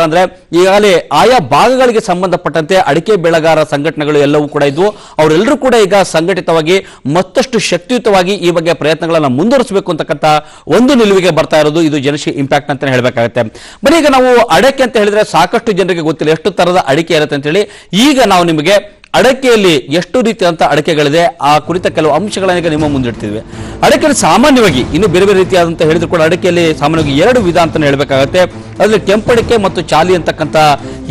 ಮಾಡ್ತಾರೆ ಅಂದ್ರೆ ಈಗಾಗಲೇ ಆಯಾ ಭಾಗಗಳಿಗೆ ಸಂಬಂಧಪಟ್ಟಂತೆ ಅಡಿಕೆ ಬೆಳೆಗಾರ ಸಂಘಟನೆಗಳು ಎಲ್ಲವೂ ಕೂಡ ಇದ್ವು ಅವರೆಲ್ಲರೂ ಕೂಡ ಈಗ ಸಂಘಟಿತವಾಗಿ ಮತ್ತಷ್ಟು ಶಕ್ತಿಯುತವಾಗಿ ಈ ಬಗ್ಗೆ ಪ್ರಯತ್ನಗಳನ್ನು ಮುಂದುವರಿಸಬೇಕು ಅಂತಕ್ಕಂಥ ಒಂದು ನಿಲುವಿಗೆ ಬರ್ತಾ ಇರೋದು ಇದು ಜನಶಿ ಇಂಪ್ಯಾಕ್ಟ್ ಅಂತ ಹೇಳಬೇಕಾಗುತ್ತೆ. ಬರೀ ಈಗ ನಾವು ಅಡಕೆ ಅಂತ ಹೇಳಿದ್ರೆ ಸಾಕಷ್ಟು ಜನರಿಗೆ ಗೊತ್ತಿಲ್ಲ ಎಷ್ಟು ತರದ ಅಡಿಕೆ ಇರುತ್ತೆ ಅಂತ ಹೇಳಿ ಈಗ ನಾವು ನಿಮಗೆ ಅಡಕೆಯಲ್ಲಿ ಎಷ್ಟು ರೀತಿಯಾದಂಥ ಅಡಕೆಗಳಿದೆ, ಆ ಕುರಿತ ಕೆಲವು ಅಂಶಗಳನ್ನ ನಿಮ್ಮ ಮುಂದಿಡ್ತಿದ್ವಿ ಅಡಕೆಯಲ್ಲಿ ಸಾಮಾನ್ಯವಾಗಿ ಇನ್ನು ಬೇರೆ ಬೇರೆ ರೀತಿಯಾದಂಥ ಹೇಳಿದ್ರು ಕೂಡ ಅಡಕೆಯಲ್ಲಿ ಸಾಮಾನ್ಯವಾಗಿ ಎರಡು ವಿಧ ಅಂತ ಹೇಳಬೇಕಾಗುತ್ತೆ. ಅದರಲ್ಲಿ ಕೆಂಪಡಿಕೆ ಮತ್ತು ಚಾಲಿ ಅಂತಕ್ಕಂಥ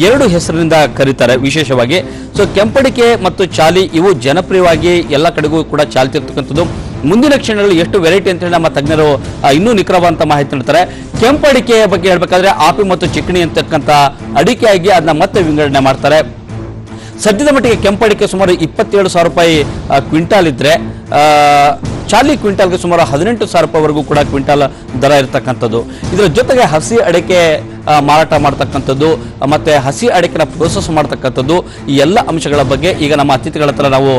ಎರಡು ಹೆಸರಿನಿಂದ ಕರೀತಾರೆ ವಿಶೇಷವಾಗಿ. ಸೊ ಕೆಂಪಡಿಕೆ ಮತ್ತು ಚಾಲಿ ಇವು ಜನಪ್ರಿಯವಾಗಿ ಎಲ್ಲ ಕಡೆಗೂ ಕೂಡ ಚಾಲ್ತಿರ್ತಕ್ಕಂಥದ್ದು. ಮುಂದಿನ ಕ್ಷಣಗಳಲ್ಲಿ ಎಷ್ಟು ವೆರೈಟಿ ಅಂತ ಹೇಳಿ ನಮ್ಮ ತಜ್ಞರು ಇನ್ನೂ ನಿಖರವಾದಂಥ ಮಾಹಿತಿ ನೀಡ್ತಾರೆ. ಕೆಂಪಡಿಕೆಯ ಬಗ್ಗೆ ಹೇಳ್ಬೇಕಾದ್ರೆ ಆಪಿ ಮತ್ತು ಚಿಕಣಿ ಅಂತಕ್ಕಂಥ ಅಡಿಕೆಯಾಗಿ ಅದನ್ನ ಮತ್ತೆ ವಿಂಗಡಣೆ ಮಾಡ್ತಾರೆ. ಸದ್ಯದ ಮಟ್ಟಿಗೆ ಕೆಂಪಡಿಕೆ ಸುಮಾರು ಇಪ್ಪತ್ತೇಳು ಸಾವಿರ ರೂಪಾಯಿ ಕ್ವಿಂಟಾಲ್ ಇದ್ರೆ ಆ, ಚಾಲಿ ಕ್ವಿಂಟಾಲ್ಗೆ ಸುಮಾರು ಹದಿನೆಂಟು ಸಾವಿರ ರೂಪಾಯಿವರೆಗೂ ಕೂಡ ಕ್ವಿಂಟಾಲ್ ದರ ಇರತಕ್ಕಂಥದ್ದು. ಇದರ ಜೊತೆಗೆ ಹಸಿ ಅಡಿಕೆ ಮಾರಾಟ ಮಾಡ್ತಕ್ಕಂಥದ್ದು ಮತ್ತೆ ಹಸಿ ಅಡಿಕೆನ ಪ್ರೋಸೆಸ್ ಮಾಡ್ತಕ್ಕಂಥದ್ದು ಈ ಎಲ್ಲ ಅಂಶಗಳ ಬಗ್ಗೆ ಈಗ ನಮ್ಮ ಅತಿಥಿಗಳ ಹತ್ರ ನಾವು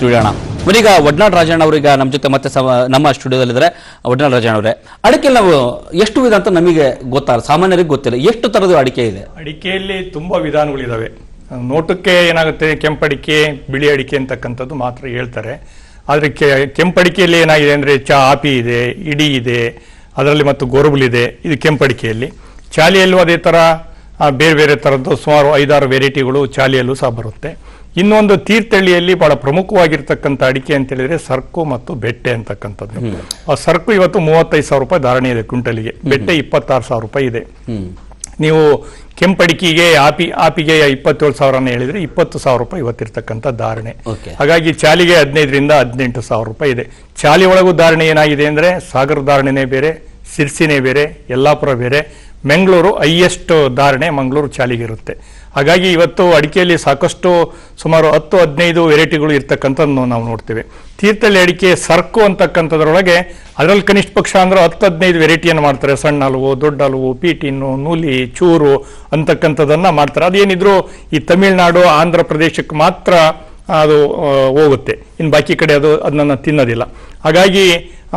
ತಿಳಿಯೋಣ. ಈಗ ವಡ್ನಾಡ್ ರಾಜಣ್ಣ ಅವರೀಗ ನಮ್ಮ ಜೊತೆ ಮತ್ತೆ ನಮ್ಮ ಸ್ಟುಡಿಯೋದಲ್ಲಿದ್ದಾರೆ. ವಡ್ನಾಡ್ ರಾಜಣ್ಣ ಅವರೇ ಅಡಿಕೆ ನಾವು ಎಷ್ಟು ವಿಧ ಅಂತ ನಮಗೆ ಗೊತ್ತಾಗ ಸಾಮಾನ್ಯರಿಗೆ ಗೊತ್ತಿಲ್ಲ. ಎಷ್ಟು ತರದ ಅಡಿಕೆ ಇದೆ? ಅಡಿಕೆಯಲ್ಲಿ ತುಂಬಾ ವಿಧಾನಗಳಿದಾವೆ. ನೋಟಕ್ಕೆ ಏನಾಗುತ್ತೆ? ಕೆಂಪಡಿಕೆ ಬಿಳಿ ಅಡಿಕೆ ಅಂತಕ್ಕಂಥದ್ದು ಮಾತ್ರ ಹೇಳ್ತಾರೆ. ಆದರೆ ಕೆ- ಕೆಂಪಡಿಕೆಯಲ್ಲಿ ಏನಾಗಿದೆ ಅಂದರೆ ಚಾ ಆಪಿ ಇದೆ ಇಡಿ ಇದೆ ಅದರಲ್ಲಿ ಮತ್ತು ಗೊರಬುಲಿದೆ ಇದು ಕೆಂಪಡಿಕೆಯಲ್ಲಿ. ಚಾಲಿಯಲ್ಲೂ ಅದೇ ಥರ ಬೇರೆ ಬೇರೆ ಥರದ್ದು ಸುಮಾರು ಐದಾರು ವೆರೈಟಿಗಳು ಚಾಲಿಯಲ್ಲೂ ಸಹ ಬರುತ್ತೆ. ಇನ್ನೊಂದು ತೀರ್ಥಹಳ್ಳಿಯಲ್ಲಿ ಬಹಳ ಪ್ರಮುಖವಾಗಿರ್ತಕ್ಕಂಥ ಅಡಿಕೆ ಅಂತ ಹೇಳಿದ್ರೆ ಸರ್ಕು ಮತ್ತು ಬೆಟ್ಟೆ ಅಂತಕ್ಕಂಥದ್ದು. ಆ ಸರ್ಕು ಇವತ್ತು ಮೂವತ್ತೈದು ಸಾವಿರ ರೂಪಾಯಿ ಧಾರಣೆ ಇದೆ ಕ್ವಿಂಟಲಿಗೆ. ಬೆಟ್ಟೆ ಇಪ್ಪತ್ತಾರು ಸಾವಿರ ರೂಪಾಯಿ ಇದೆ. ನೀವು ಕೆಂಪಡಿಕೆಗೆ ಆಪಿ ಆಪಿಗೆ ಇಪ್ಪತ್ತೇಳು ಸಾವಿರನ ಹೇಳಿದ್ರೆ ಇಪ್ಪತ್ತು ಸಾವಿರ ರೂಪಾಯಿ ಇವತ್ತಿರ್ತಕ್ಕಂಥ ಧಾರಣೆ. ಹಾಗಾಗಿ ಚಾಲಿಗೆ ಹದಿನೈದರಿಂದ ಹದಿನೆಂಟು ಸಾವಿರ ರೂಪಾಯಿ ಇದೆ. ಚಾಲಿ ಒಳಗೂ ಧಾರಣೆ ಏನಾಗಿದೆ ಅಂದರೆ ಸಾಗರ ಧಾರಣೆನೇ ಬೇರೆ ಸಿರ್ಸಿನೇ ಬೇರೆ ಯಲ್ಲಾಪುರ ಬೇರೆ ಮಂಗಳೂರು ಹೈಯೆಸ್ಟ್ ಧಾರಣೆ ಮಂಗಳೂರು ಚಾಲಿಗೆ ಇರುತ್ತೆ. ಹಾಗಾಗಿ ಇವತ್ತು ಅಡಿಕೆಯಲ್ಲಿ ಸಾಕಷ್ಟು ಸುಮಾರು ಹತ್ತು ಹದಿನೈದು ವೆರೈಟಿಗಳು ಇರ್ತಕ್ಕಂಥದ್ದು ನಾವು ನೋಡ್ತೇವೆ. ತೀರ್ಥಳ್ಳಿ ಅಡಿಕೆ ಸರ್ಕು ಅಂತಕ್ಕಂಥದ್ರೊಳಗೆ ಅದರಲ್ಲಿ ಕನಿಷ್ಠ ಪಕ್ಷ ಅಂದ್ರೆ ಹತ್ತು ಹದಿನೈದು ವೆರೈಟಿಯನ್ನು ಮಾಡ್ತಾರೆ. ಸಣ್ಣ ಹಲವು ದೊಡ್ಡ ಹಲವು ಪೀಟಿನ್ನು ನೂಲಿ ಚೂರು ಅಂತಕ್ಕಂಥದ್ದನ್ನ ಮಾಡ್ತಾರೆ. ಅದೇನಿದ್ರು ಈ ತಮಿಳುನಾಡು ಆಂಧ್ರ ಪ್ರದೇಶಕ್ಕೆ ಮಾತ್ರ ಅದು ಹೋಗುತ್ತೆ. ಇನ್ನು ಬಾಕಿ ಕಡೆ ಅದು ಅದನ್ನ ತಿನ್ನೋದಿಲ್ಲ. ಹಾಗಾಗಿ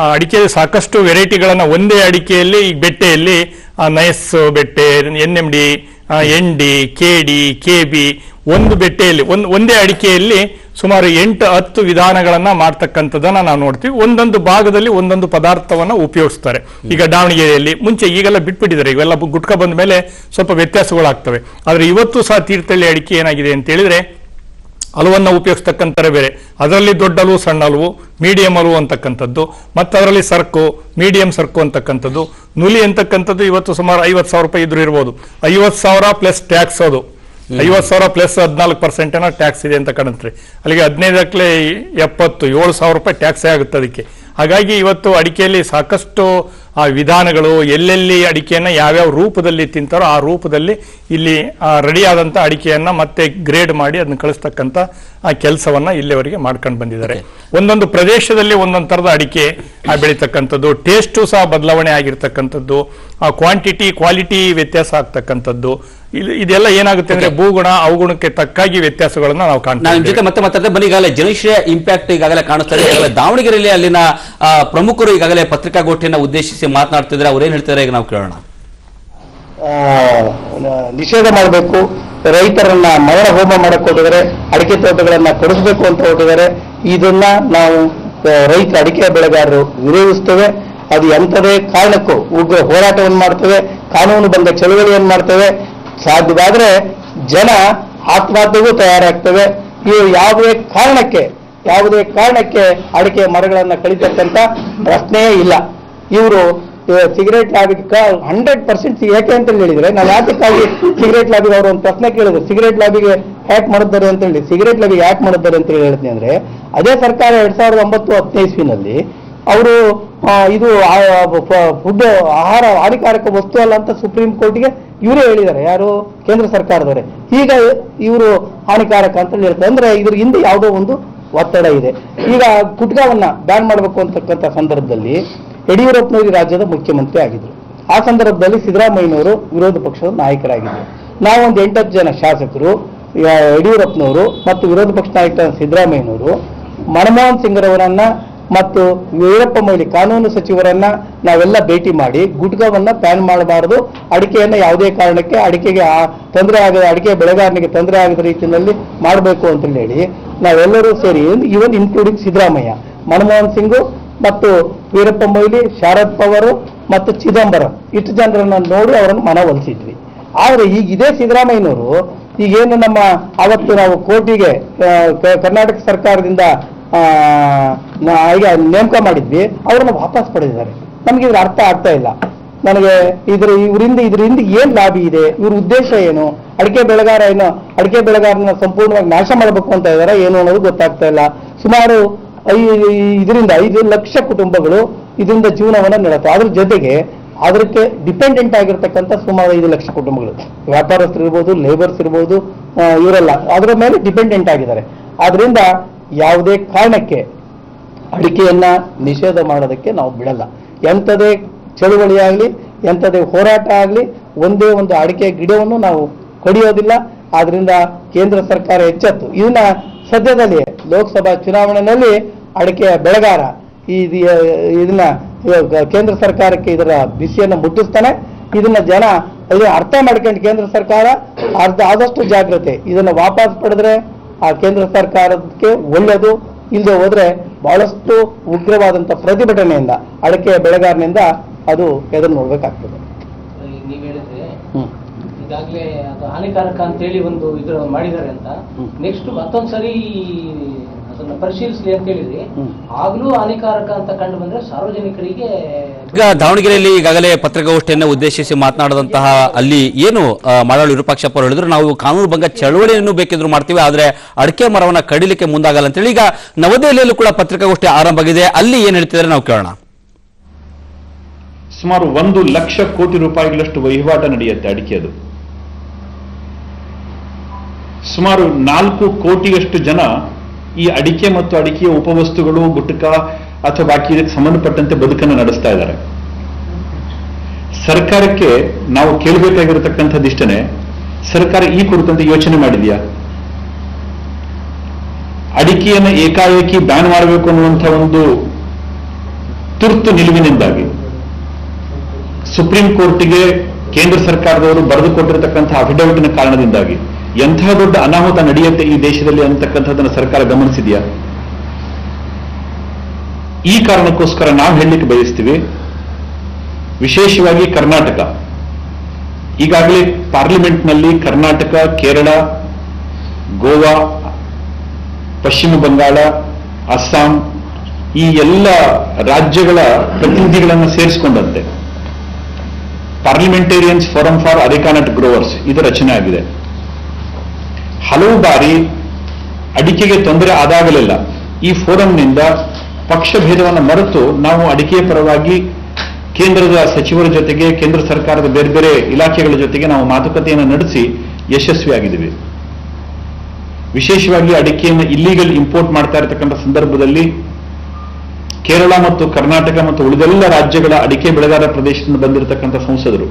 ಅಡಿಕೆ ಸಾಕಷ್ಟು ವೆರೈಟಿಗಳನ್ನು ಒಂದೇ ಅಡಿಕೆಯಲ್ಲಿ ಈ ಬೆಟ್ಟೆಯಲ್ಲಿ ಆ, nice ಬೆಟ್ಟೆ N M D N D, K D, K B ಒಂದು ಬೆಟ್ಟೆಯಲ್ಲಿ, ಒಂದು, ಒಂದೇ ಅಡಿಕೆಯಲ್ಲಿ ಸುಮಾರು ಎಂಟು, ಹತ್ತು ವಿಧಾನಗಳನ್ನ ಮಾಡ್ತಕ್ಕಂಥದ್ದನ್ನ ನಾವು ನೋಡ್ತೀವಿ. ಒಂದೊಂದು ಭಾಗದಲ್ಲಿ ಒಂದೊಂದು ಪದಾರ್ಥವನ್ನ ಉಪಯೋಗಿಸ್ತಾರೆ. ಈಗ ದಾವಣಗೆರೆಯಲ್ಲಿ, ಮುಂಚೆ ಈಗೆಲ್ಲ ಬಿಟ್ಬಿಟ್ಟಿದ್ದಾರೆ. ಇವೆಲ್ಲ ಗುಟ್ಕ ಬಂದ ಮೇಲೆ ಸ್ವಲ್ಪ ವ್ಯತ್ಯಾಸಗಳಾಗ್ತವೆ. ಆದ್ರೆ ಇವತ್ತು ಸಹ ತೀರ್ಥಹಳ್ಳಿ ಅಡಿಕೆ ಏನಾಗಿದೆ ಅಂತ ಹೇಳಿದ್ರೆ ಹಲವನ್ನ ಉಪಯೋಗಿಸ್ತಕ್ಕಂಥರೆ ಬೇರೆ. ಅದರಲ್ಲಿ ದೊಡ್ಡ ಹಲವು ಸಣ್ಣ ಹಲವು ಮೀಡಿಯಂ ಅಲುವು ಅಂತಕ್ಕಂಥದ್ದು ಮತ್ತು ಅದರಲ್ಲಿ ಸರ್ಕು ಮೀಡಿಯಂ ಸರ್ಕು ಅಂತಕ್ಕಂಥದ್ದು. ನುಲಿ ಅಂತಕ್ಕಂಥದ್ದು ಇವತ್ತು ಸುಮಾರು ಐವತ್ತು ಸಾವಿರ ರೂಪಾಯಿ ಇದ್ರೂ ಇರ್ಬೋದು. ಐವತ್ತು ಸಾವಿರ ಪ್ಲಸ್ ಟ್ಯಾಕ್ಸ್ ಅದು. ಐವತ್ತು ಸಾವಿರ ಪ್ಲಸ್ ಹದಿನಾಲ್ಕು ಪರ್ಸೆಂಟ್ ಏನೋ ಟ್ಯಾಕ್ಸ್ ಇದೆ ಅಂತ ಕಾಣುತ್ತೆ. ಅಲ್ಲಿಗೆ ಹದಿನೈದಕ್ಕೆ ಎಪ್ಪತ್ತು ಏಳು ಸಾವಿರ ರೂಪಾಯಿ ಟ್ಯಾಕ್ಸೇ ಆಗುತ್ತೆ ಅದಕ್ಕೆ. ಹಾಗಾಗಿ ಇವತ್ತು ಅಡಿಕೆಯಲ್ಲಿ ಸಾಕಷ್ಟು ಆ ವಿಧಾನಗಳು ಎಲ್ಲೆಲ್ಲಿ ಅಡಿಕೆಯನ್ನು ಯಾವ್ಯಾವ ರೂಪದಲ್ಲಿ ತಿಂತಾರೋ ಆ ರೂಪದಲ್ಲಿ ಇಲ್ಲಿ ರೆಡಿಯಾದಂಥ ಅಡಿಕೆಯನ್ನು ಮತ್ತೆ ಗ್ರೇಡ್ ಮಾಡಿ ಅದನ್ನ ಕಳಿಸ್ತಕ್ಕಂಥ ಆ ಕೆಲಸವನ್ನು ಇಲ್ಲಿವರೆಗೆ ಮಾಡ್ಕೊಂಡು ಬಂದಿದ್ದಾರೆ. ಒಂದೊಂದು ಪ್ರದೇಶದಲ್ಲಿ ಒಂದೊಂದು ಥರದ ಅಡಿಕೆ ಆ, ಬೆಳೀತಕ್ಕಂಥದ್ದು ಟೇಸ್ಟು ಸಹ ಬದಲಾವಣೆ ಆಗಿರ್ತಕ್ಕಂಥದ್ದು ಆ ಕ್ವಾಂಟಿಟಿ ಕ್ವಾಲಿಟಿ ವ್ಯತ್ಯಾಸ ಆಗ್ತಕ್ಕಂಥದ್ದು. ಇದು- ಇದೆಲ್ಲ ಏನಾಗುತ್ತೆ ಅಂದ್ರೆ ಭೂಗುಣ ಅವಗುಣಕ್ಕೆ ತಕ್ಕಾಗಿ ವ್ಯತ್ಯಾಸಗಳನ್ನ ನಾವು ಕಾಣ್ತೀವಿ ಜೊತೆ ಮತ್ತೆ ಮಾತಾಡ್ತೇನೆ ಬನ್ನಿ ಈಗಾಗಲೇ ಜನಶ್ರೀಯ ಇಂಪ್ಯಾಕ್ಟ್ ಈಗಾಗಲೇ ಕಾಣಿಸ್ತಾ ಇದೆ. ಈಗಾಗಲೇ ದಾವಣಗೆರೆಯಲ್ಲಿ ಅಲ್ಲಿನ ಆ, ಪ್ರಮುಖರು ಈಗಾಗಲೇ ಪತ್ರಿಕಾಗೋಷ್ಠಿಯನ್ನ ಉದ್ದೇಶಿಸಿ ಮಾತನಾಡ್ತಿದ್ರೆ ಅವ್ರೇನ್ ಹೇಳ್ತಾರೆ ಈಗ ನಾವು ಕೇಳೋಣ. ಆ, ನಿಷೇಧ ಮಾಡಬೇಕು. ರೈತರನ್ನ ಮರಣ ಹೋಮ ಮಾಡಕ್ ಅಡಿಕೆ ತೋಟಗಳನ್ನ ಕೊಡಿಸ್ಬೇಕು ಅಂತ ಹೋಗಿದ್ದಾರೆ ಇದನ್ನ ನಾವು ರೈತ ಅಡಿಕೆ ಬೆಳೆಗಾರರು ವಿರೋಧಿಸ್ತೇವೆ. ಅದು ಎಂಥದೇ ಕಾರಣಕ್ಕೂ ಉಗ್ರ ಹೋರಾಟವನ್ನು ಮಾಡ್ತೇವೆ, ಕಾನೂನು ಬಂದ ಚಳುವಳಿಯನ್ನು ಮಾಡ್ತೇವೆ. ಸಾಧ್ಯವಾದ್ರೆ ಜನ ಆತ್ಮಹತ್ಯೆಗೂ ತಯಾರಾಗ್ತವೆ. ಇವು ಯಾವುದೇ ಕಾರಣಕ್ಕೆ ಯಾವುದೇ ಕಾರಣಕ್ಕೆ ಅಡಿಕೆ ಮರಗಳನ್ನು ಕಳಿತಕ್ಕಂಥ ಪ್ರಶ್ನೆಯೇ ಇಲ್ಲ. ಇವರು ಸಿಗರೇಟ್ ಲಾಬಿಗೆ ಹಂಡ್ರೆಡ್ ಪರ್ಸೆಂಟ್ ಯಾಕೆ ಅಂತ ಹೇಳಿದ್ರೆ, ನಾವು ಯಾತಕ್ಕಾಗಿ ಸಿಗರೇಟ್ ಲಾಬಿಗೆ ಅವರು ಒಂದು ಪ್ರಶ್ನೆ ಕೇಳಿದ್ರು, ಸಿಗರೇಟ್ ಲಾಬಿಗೆ ಹ್ಯಾಕ್ ಮಾಡಿದ್ದಾರೆ ಅಂತ ಹೇಳಿ ಸಿಗರೇಟ್ ಲಾಬಿಗೆ ಹ್ಯಾಕ್ ಮಾಡಿದ್ದಾರೆ ಅಂತ ಹೇಳಿ ಹೇಳ್ತೀನಿ ಅಂದ್ರೆ, ಅದೇ ಸರ್ಕಾರ ಎರಡ್ ಸಾವಿರದ ಒಂಬತ್ತು ಹತ್ತನೇ ಇಸ್ವಿನಲ್ಲಿ ಅವರು ಇದು ಫುಡ್, ಆಹಾರ ಹಾನಿಕಾರಕ ವಸ್ತು ಅಲ್ಲ ಅಂತ ಸುಪ್ರೀಂ ಕೋರ್ಟ್ಗೆ ಇವರೇ ಹೇಳಿದ್ದಾರೆ, ಯಾರು? ಕೇಂದ್ರ ಸರ್ಕಾರದವರೇ. ಈಗ ಇವರು ಹಾನಿಕಾರಕ ಅಂತ ಹೇಳಿ ಹೇಳ್ತಾರೆ. ಅಂದ್ರೆ ಇದ್ರ ಹಿಂದೆ ಯಾವುದೋ ಒಂದು ಒತ್ತಡ ಇದೆ. ಈಗ ಗುಟ್ಕಾವನ್ನ ಬ್ಯಾನ್ ಮಾಡಬೇಕು ಅಂತಕ್ಕಂಥ ಸಂದರ್ಭದಲ್ಲಿ ಯಡಿಯೂರಪ್ಪನವರು ರಾಜ್ಯದ ಮುಖ್ಯಮಂತ್ರಿ ಆಗಿದ್ದರು ಆ ಸಂದರ್ಭದಲ್ಲಿ ಸಿದ್ದರಾಮಯ್ಯನವರು ವಿರೋಧ ಪಕ್ಷದ ನಾಯಕರಾಗಿದ್ದರು ನಾವೊಂದು ಎಂಟತ್ತು ಜನ ಶಾಸಕರು ಯಡಿಯೂರಪ್ಪನವರು ಮತ್ತು ವಿರೋಧ ಪಕ್ಷ ನಾಯಕ ಸಿದ್ದರಾಮಯ್ಯನವರು, ಮನಮೋಹನ್ ಸಿಂಗ್ರವರನ್ನ ಮತ್ತು ವೀರಪ್ಪ ಮೊಯ್ಲಿ ಕಾನೂನು ಸಚಿವರನ್ನ ನಾವೆಲ್ಲ ಭೇಟಿ ಮಾಡಿ ಗುಟ್ಕವನ್ನ ಪ್ಯಾನ್ ಮಾಡಬಾರದು. ಅಡಿಕೆಯನ್ನ ಯಾವುದೇ ಕಾರಣಕ್ಕೆ ಅಡಿಕೆಗೆ ತೊಂದರೆ ಆಗದ, ಅಡಿಕೆ ಬೆಳೆಗಾರನಿಗೆ ತೊಂದರೆ ಆಗದ ರೀತಿಯಲ್ಲಿ ಮಾಡಬೇಕು ಅಂತ ಹೇಳಿ ನಾವೆಲ್ಲರೂ ಸೇರಿ ಇವನ್ ಇನ್ಕ್ಲೂಡಿಂಗ್ ಸಿದ್ದರಾಮಯ್ಯ, ಮನಮೋಹನ್ ಸಿಂಗು ಮತ್ತು ವೀರಪ್ಪ ಮೊಯ್ಲಿ, ಶರದ್ ಪವಾರ್ ಮತ್ತು ಚಿದಂಬರಂ, ಇಷ್ಟು ಜನರನ್ನ ನೋಡಿ ಅವರನ್ನು ಮನವೊಲಿಸಿದ್ವಿ ಆದ್ರೆ ಈಗ ಇದೇ ಸಿದ್ದರಾಮಯ್ಯನವರು ಈಗೇನು ನಮ್ಮ ಅವತ್ತು ನಾವು ಕೋರ್ಟಿಗೆ ಕರ್ನಾಟಕ ಸರ್ಕಾರದಿಂದ ಈಗ ನೇಮಕ ಮಾಡಿದ್ವಿ, ಅವರನ್ನು ವಾಪಸ್ ಪಡೆದಿದ್ದಾರೆ. ನಮ್ಗೆ ಇದ್ರ ಅರ್ಥ ಆಗ್ತಾ ಇಲ್ಲ. ನನಗೆ ಇದ್ರ, ಇವರಿಂದ, ಇದರಿಂದ ಏನ್ ಲಾಭ ಇದೆ? ಇವ್ರ ಉದ್ದೇಶ ಏನು? ಅಡಿಕೆ ಬೆಳೆಗಾರ ಏನು ಅಡಿಕೆ ಬೆಳೆಗಾರನ ಸಂಪೂರ್ಣವಾಗಿ ನಾಶ ಮಾಡಬೇಕು ಅಂತ ಇದ್ದಾರೆ ಏನು ಅನ್ನೋದು ಗೊತ್ತಾಗ್ತಾ ಇಲ್ಲ. ಸುಮಾರು ಇದರಿಂದ ಐದು ಲಕ್ಷ ಕುಟುಂಬಗಳು ಇದರಿಂದ ಜೀವನವನ್ನ ನಡೆಯುತ್ತೆ ಅದ್ರ ಜೊತೆಗೆ ಅದಕ್ಕೆ ಡಿಪೆಂಡೆಂಟ್ ಆಗಿರ್ತಕ್ಕಂಥ ಸುಮಾರು ಐದು ಲಕ್ಷ ಕುಟುಂಬಗಳು. ವ್ಯಾಪಾರಸ್ಥರು ಇರ್ಬೋದು ಲೇಬರ್ಸ್ ಇರ್ಬೋದು ಇವರೆಲ್ಲ ಅದರ ಮೇಲೆ ಡಿಪೆಂಡೆಂಟ್ ಆಗಿದ್ದಾರೆ. ಆದ್ರಿಂದ ಯಾವುದೇ ಕಾರಣಕ್ಕೆ ಅಡಿಕೆಯನ್ನ ನಿಷೇಧ ಮಾಡೋದಕ್ಕೆ ನಾವು ಬಿಡಲ್ಲ. ಎಂಥದೇ ಚಳುವಳಿ ಆಗಲಿ, ಎಂಥದೇ ಹೋರಾಟ ಆಗಲಿ, ಒಂದೇ ಒಂದು ಅಡಿಕೆ ಗಿಡವನ್ನು ನಾವು ಕಡಿಯೋದಿಲ್ಲ. ಆದ್ರಿಂದ ಕೇಂದ್ರ ಸರ್ಕಾರ ಎಚ್ಚೆತ್ತು. ಇದನ್ನ ಸದ್ಯದಲ್ಲಿ ಲೋಕಸಭಾ ಚುನಾವಣೆಯಲ್ಲಿ ಅಡಿಕೆಯ ಬೆಳೆಗಾರ. ಈ ಇದನ್ನ ಕೇಂದ್ರ ಸರ್ಕಾರಕ್ಕೆ ಇದರ ಬಿಸಿಯನ್ನು ಮುಟ್ಟಿಸ್ತಾನೆ. ಇದನ್ನ ಜನ ಇದು ಅರ್ಥ ಮಾಡ್ಕೊಂಡು ಕೇಂದ್ರ ಸರ್ಕಾರ ಅರ್ಧ ಆದಷ್ಟು ಜಾಗ್ರತೆ. ಇದನ್ನ ವಾಪಸ್ ಪಡೆದ್ರೆ ಆ ಕೇಂದ್ರ ಸರ್ಕಾರಕ್ಕೆ ಒಳ್ಳೆಯದು ಇಲ್ಲದೆ ಹೋದ್ರೆ ಬಹಳಷ್ಟು ಉಗ್ರವಾದಂಥ ಪ್ರತಿಭಟನೆಯಿಂದ, ಅಡಿಕೆಯ ಬೆಳೆಗಾರನಿಂದ ಅದು ಎದುರು ನೋಡ್ಬೇಕಾಗ್ತದೆ ಈಗ ನೀವ್ ಹೇಳಿದ್ರೆ ಹ್ಮ್ ಈಗಾಗ್ಲೇ ಅದು ಹಾನಿಕಾರಕ ಅಂತೇಳಿ ಒಂದು ಇದ್ರ ಮಾಡಿದ್ದಾರೆ ಅಂತ. ನೆಕ್ಸ್ಟ್ ಮತ್ತೊಂದ್ಸರಿ ಅದನ್ನ ಪರಿಶೀಲಿಸಲಿ ಅಂತ ಹೇಳಿದ್ರಿ. ಆಗ್ಲೂ ಹಾನಿಕಾರಕ ಅಂತ ಕಂಡು ಬಂದ್ರೆ ಸಾರ್ವಜನಿಕರಿಗೆ ಈಗ ದಾವಣಗೆರೆಯಲ್ಲಿ ಈಗಾಗಲೇ ಪತ್ರಿಕಾಗೋಷ್ಠಿಯನ್ನು ಉದ್ದೇಶಿಸಿ ಮಾತನಾಡಿದಂತಹ ಅಲ್ಲಿ ಏನು ಮಾಡಾಳು ವಿರೂಪಾಕ್ಷಪ್ಪ ಅವರು ಹೇಳಿದ್ರು ನಾವು ಕಾನೂನು ಭಂಗ ಚಳವಳಿಯನ್ನು ಬೇಕಿದ್ರು ಮಾಡ್ತೀವಿ ಆದ್ರೆ ಅಡಕೆ ಮರವನ್ನ ಕಡಿಲಿಕ್ಕೆ ಮುಂದಾಗಲ್ಲ ಅಂತೇಳಿ ಈಗ ನವದೆಹಲಿಯಲ್ಲೂ ಕೂಡ ಪತ್ರಿಕಾಗೋಷ್ಠಿ ಆರಂಭ ಆಗಿದೆ. ಅಲ್ಲಿ ಏನ್ ಹೇಳ್ತಿದ್ದಾರೆ ನಾವು ಕೇಳೋಣ. ಸುಮಾರು ಒಂದು ಲಕ್ಷ ಕೋಟಿ ರೂಪಾಯಿಗಳಷ್ಟು ವಹಿವಾಟ ನಡೆಯುತ್ತೆ ಅಡಿಕೆದು. ಸುಮಾರು ನಾಲ್ಕು ಕೋಟಿಯಷ್ಟು ಜನ ಈ ಅಡಿಕೆ ಮತ್ತು ಅಡಿಕೆಯ ಉಪವಸ್ತುಗಳು, ಗುಟ್ಕ ಅಥವಾ ಬಾಕಿ ಇದಕ್ಕೆ ಸಂಬಂಧಪಟ್ಟಂತೆ ಬದುಕನ್ನು ನಡೆಸ್ತಾ ಇದ್ದಾರೆ. ಸರ್ಕಾರಕ್ಕೆ ನಾವು ಕೇಳಬೇಕಾಗಿರತಕ್ಕಂಥದ್ದಿಷ್ಟನೇ ಸರ್ಕಾರ ಈ ಕುರಿತಂತೆ ಯೋಚನೆ ಮಾಡಿದೆಯಾ? ಅಡಿಕೆಯನ್ನು ಏಕಾಏಕಿ ಬ್ಯಾನ್ ಮಾಡಬೇಕು ಅನ್ನುವಂಥ ಒಂದು ತುರ್ತು ನಿಲುವಿನಿಂದಾಗಿ ಸುಪ್ರೀಂ ಕೋರ್ಟ್ಗೆ ಕೇಂದ್ರ ಸರ್ಕಾರದವರು ಬರೆದು ಕೊಟ್ಟಿರತಕ್ಕಂಥ ಅಫಿಡವಿಟ್ನ ಕಾರಣದಿಂದಾಗಿ ಎಂತಹ ದೊಡ್ಡ ಅನಾಹುತ ನಡೆಯುತ್ತೆ ಈ ದೇಶದಲ್ಲಿ ಅಂತಕ್ಕಂಥದ್ದನ್ನು ಸರ್ಕಾರ ಗಮನಿಸಿದೆಯಾ? ಈ ಕಾರಣಕ್ಕೋಸ್ಕರ ನಾವು ಹೇಳಲಿಕ್ಕೆ ಬಯಸ್ತೀವಿ, ವಿಶೇಷವಾಗಿ ಕರ್ನಾಟಕ. ಈಗಾಗಲೇ ಪಾರ್ಲಿಮೆಂಟ್ನಲ್ಲಿ ಕರ್ನಾಟಕ, ಕೇರಳ, ಗೋವಾ, ಪಶ್ಚಿಮ ಬಂಗಾಳ, ಅಸ್ಸಾಂ, ಈ ಎಲ್ಲ ರಾಜ್ಯಗಳ ಪ್ರತಿನಿಧಿಗಳನ್ನು ಸೇರಿಸಿಕೊಂಡಂತೆ. Parliamentarians forum for arecanut growers, ಇದು ರಚನೆ ಆಗಿದೆ. ಹಲವು ಬಾರಿ ಅಡಿಕೆಗೆ ತೊಂದರೆ ಆದಾಗಲಿಲ್ಲ ಈ ಫೋರಂನಿಂದ ಪಕ್ಷ ಭೇದವನ್ನು ಮರೆತು ನಾವು ಅಡಿಕೆಯ ಪರವಾಗಿ ಕೇಂದ್ರದ ಸಚಿವರ ಜೊತೆಗೆ ಕೇಂದ್ರ ಸರ್ಕಾರದ ಬೇರೆ ಬೇರೆ ಇಲಾಖೆಗಳ ಜೊತೆಗೆ ನಾವು ಮಾತುಕತೆಯನ್ನು ನಡೆಸಿ ಯಶಸ್ವಿಯಾಗಿದ್ದೀವಿ ವಿಶೇಷವಾಗಿ ಅಡಿಕೆಯನ್ನು ಇಲ್ಲಿಗಲ್ ಇಂಪೋರ್ಟ್ ಮಾಡ್ತಾ ಇರತಕ್ಕಂಥ ಸಂದರ್ಭದಲ್ಲಿ ಕೇರಳ ಮತ್ತು ಕರ್ನಾಟಕ ಮತ್ತು ಉಳಿದೆಲ್ಲ ರಾಜ್ಯಗಳ ಅಡಿಕೆ ಬೆಳೆಗಾರ ಪ್ರದೇಶದಿಂದ ಬಂದಿರತಕ್ಕಂಥ ಸಂಸದರು.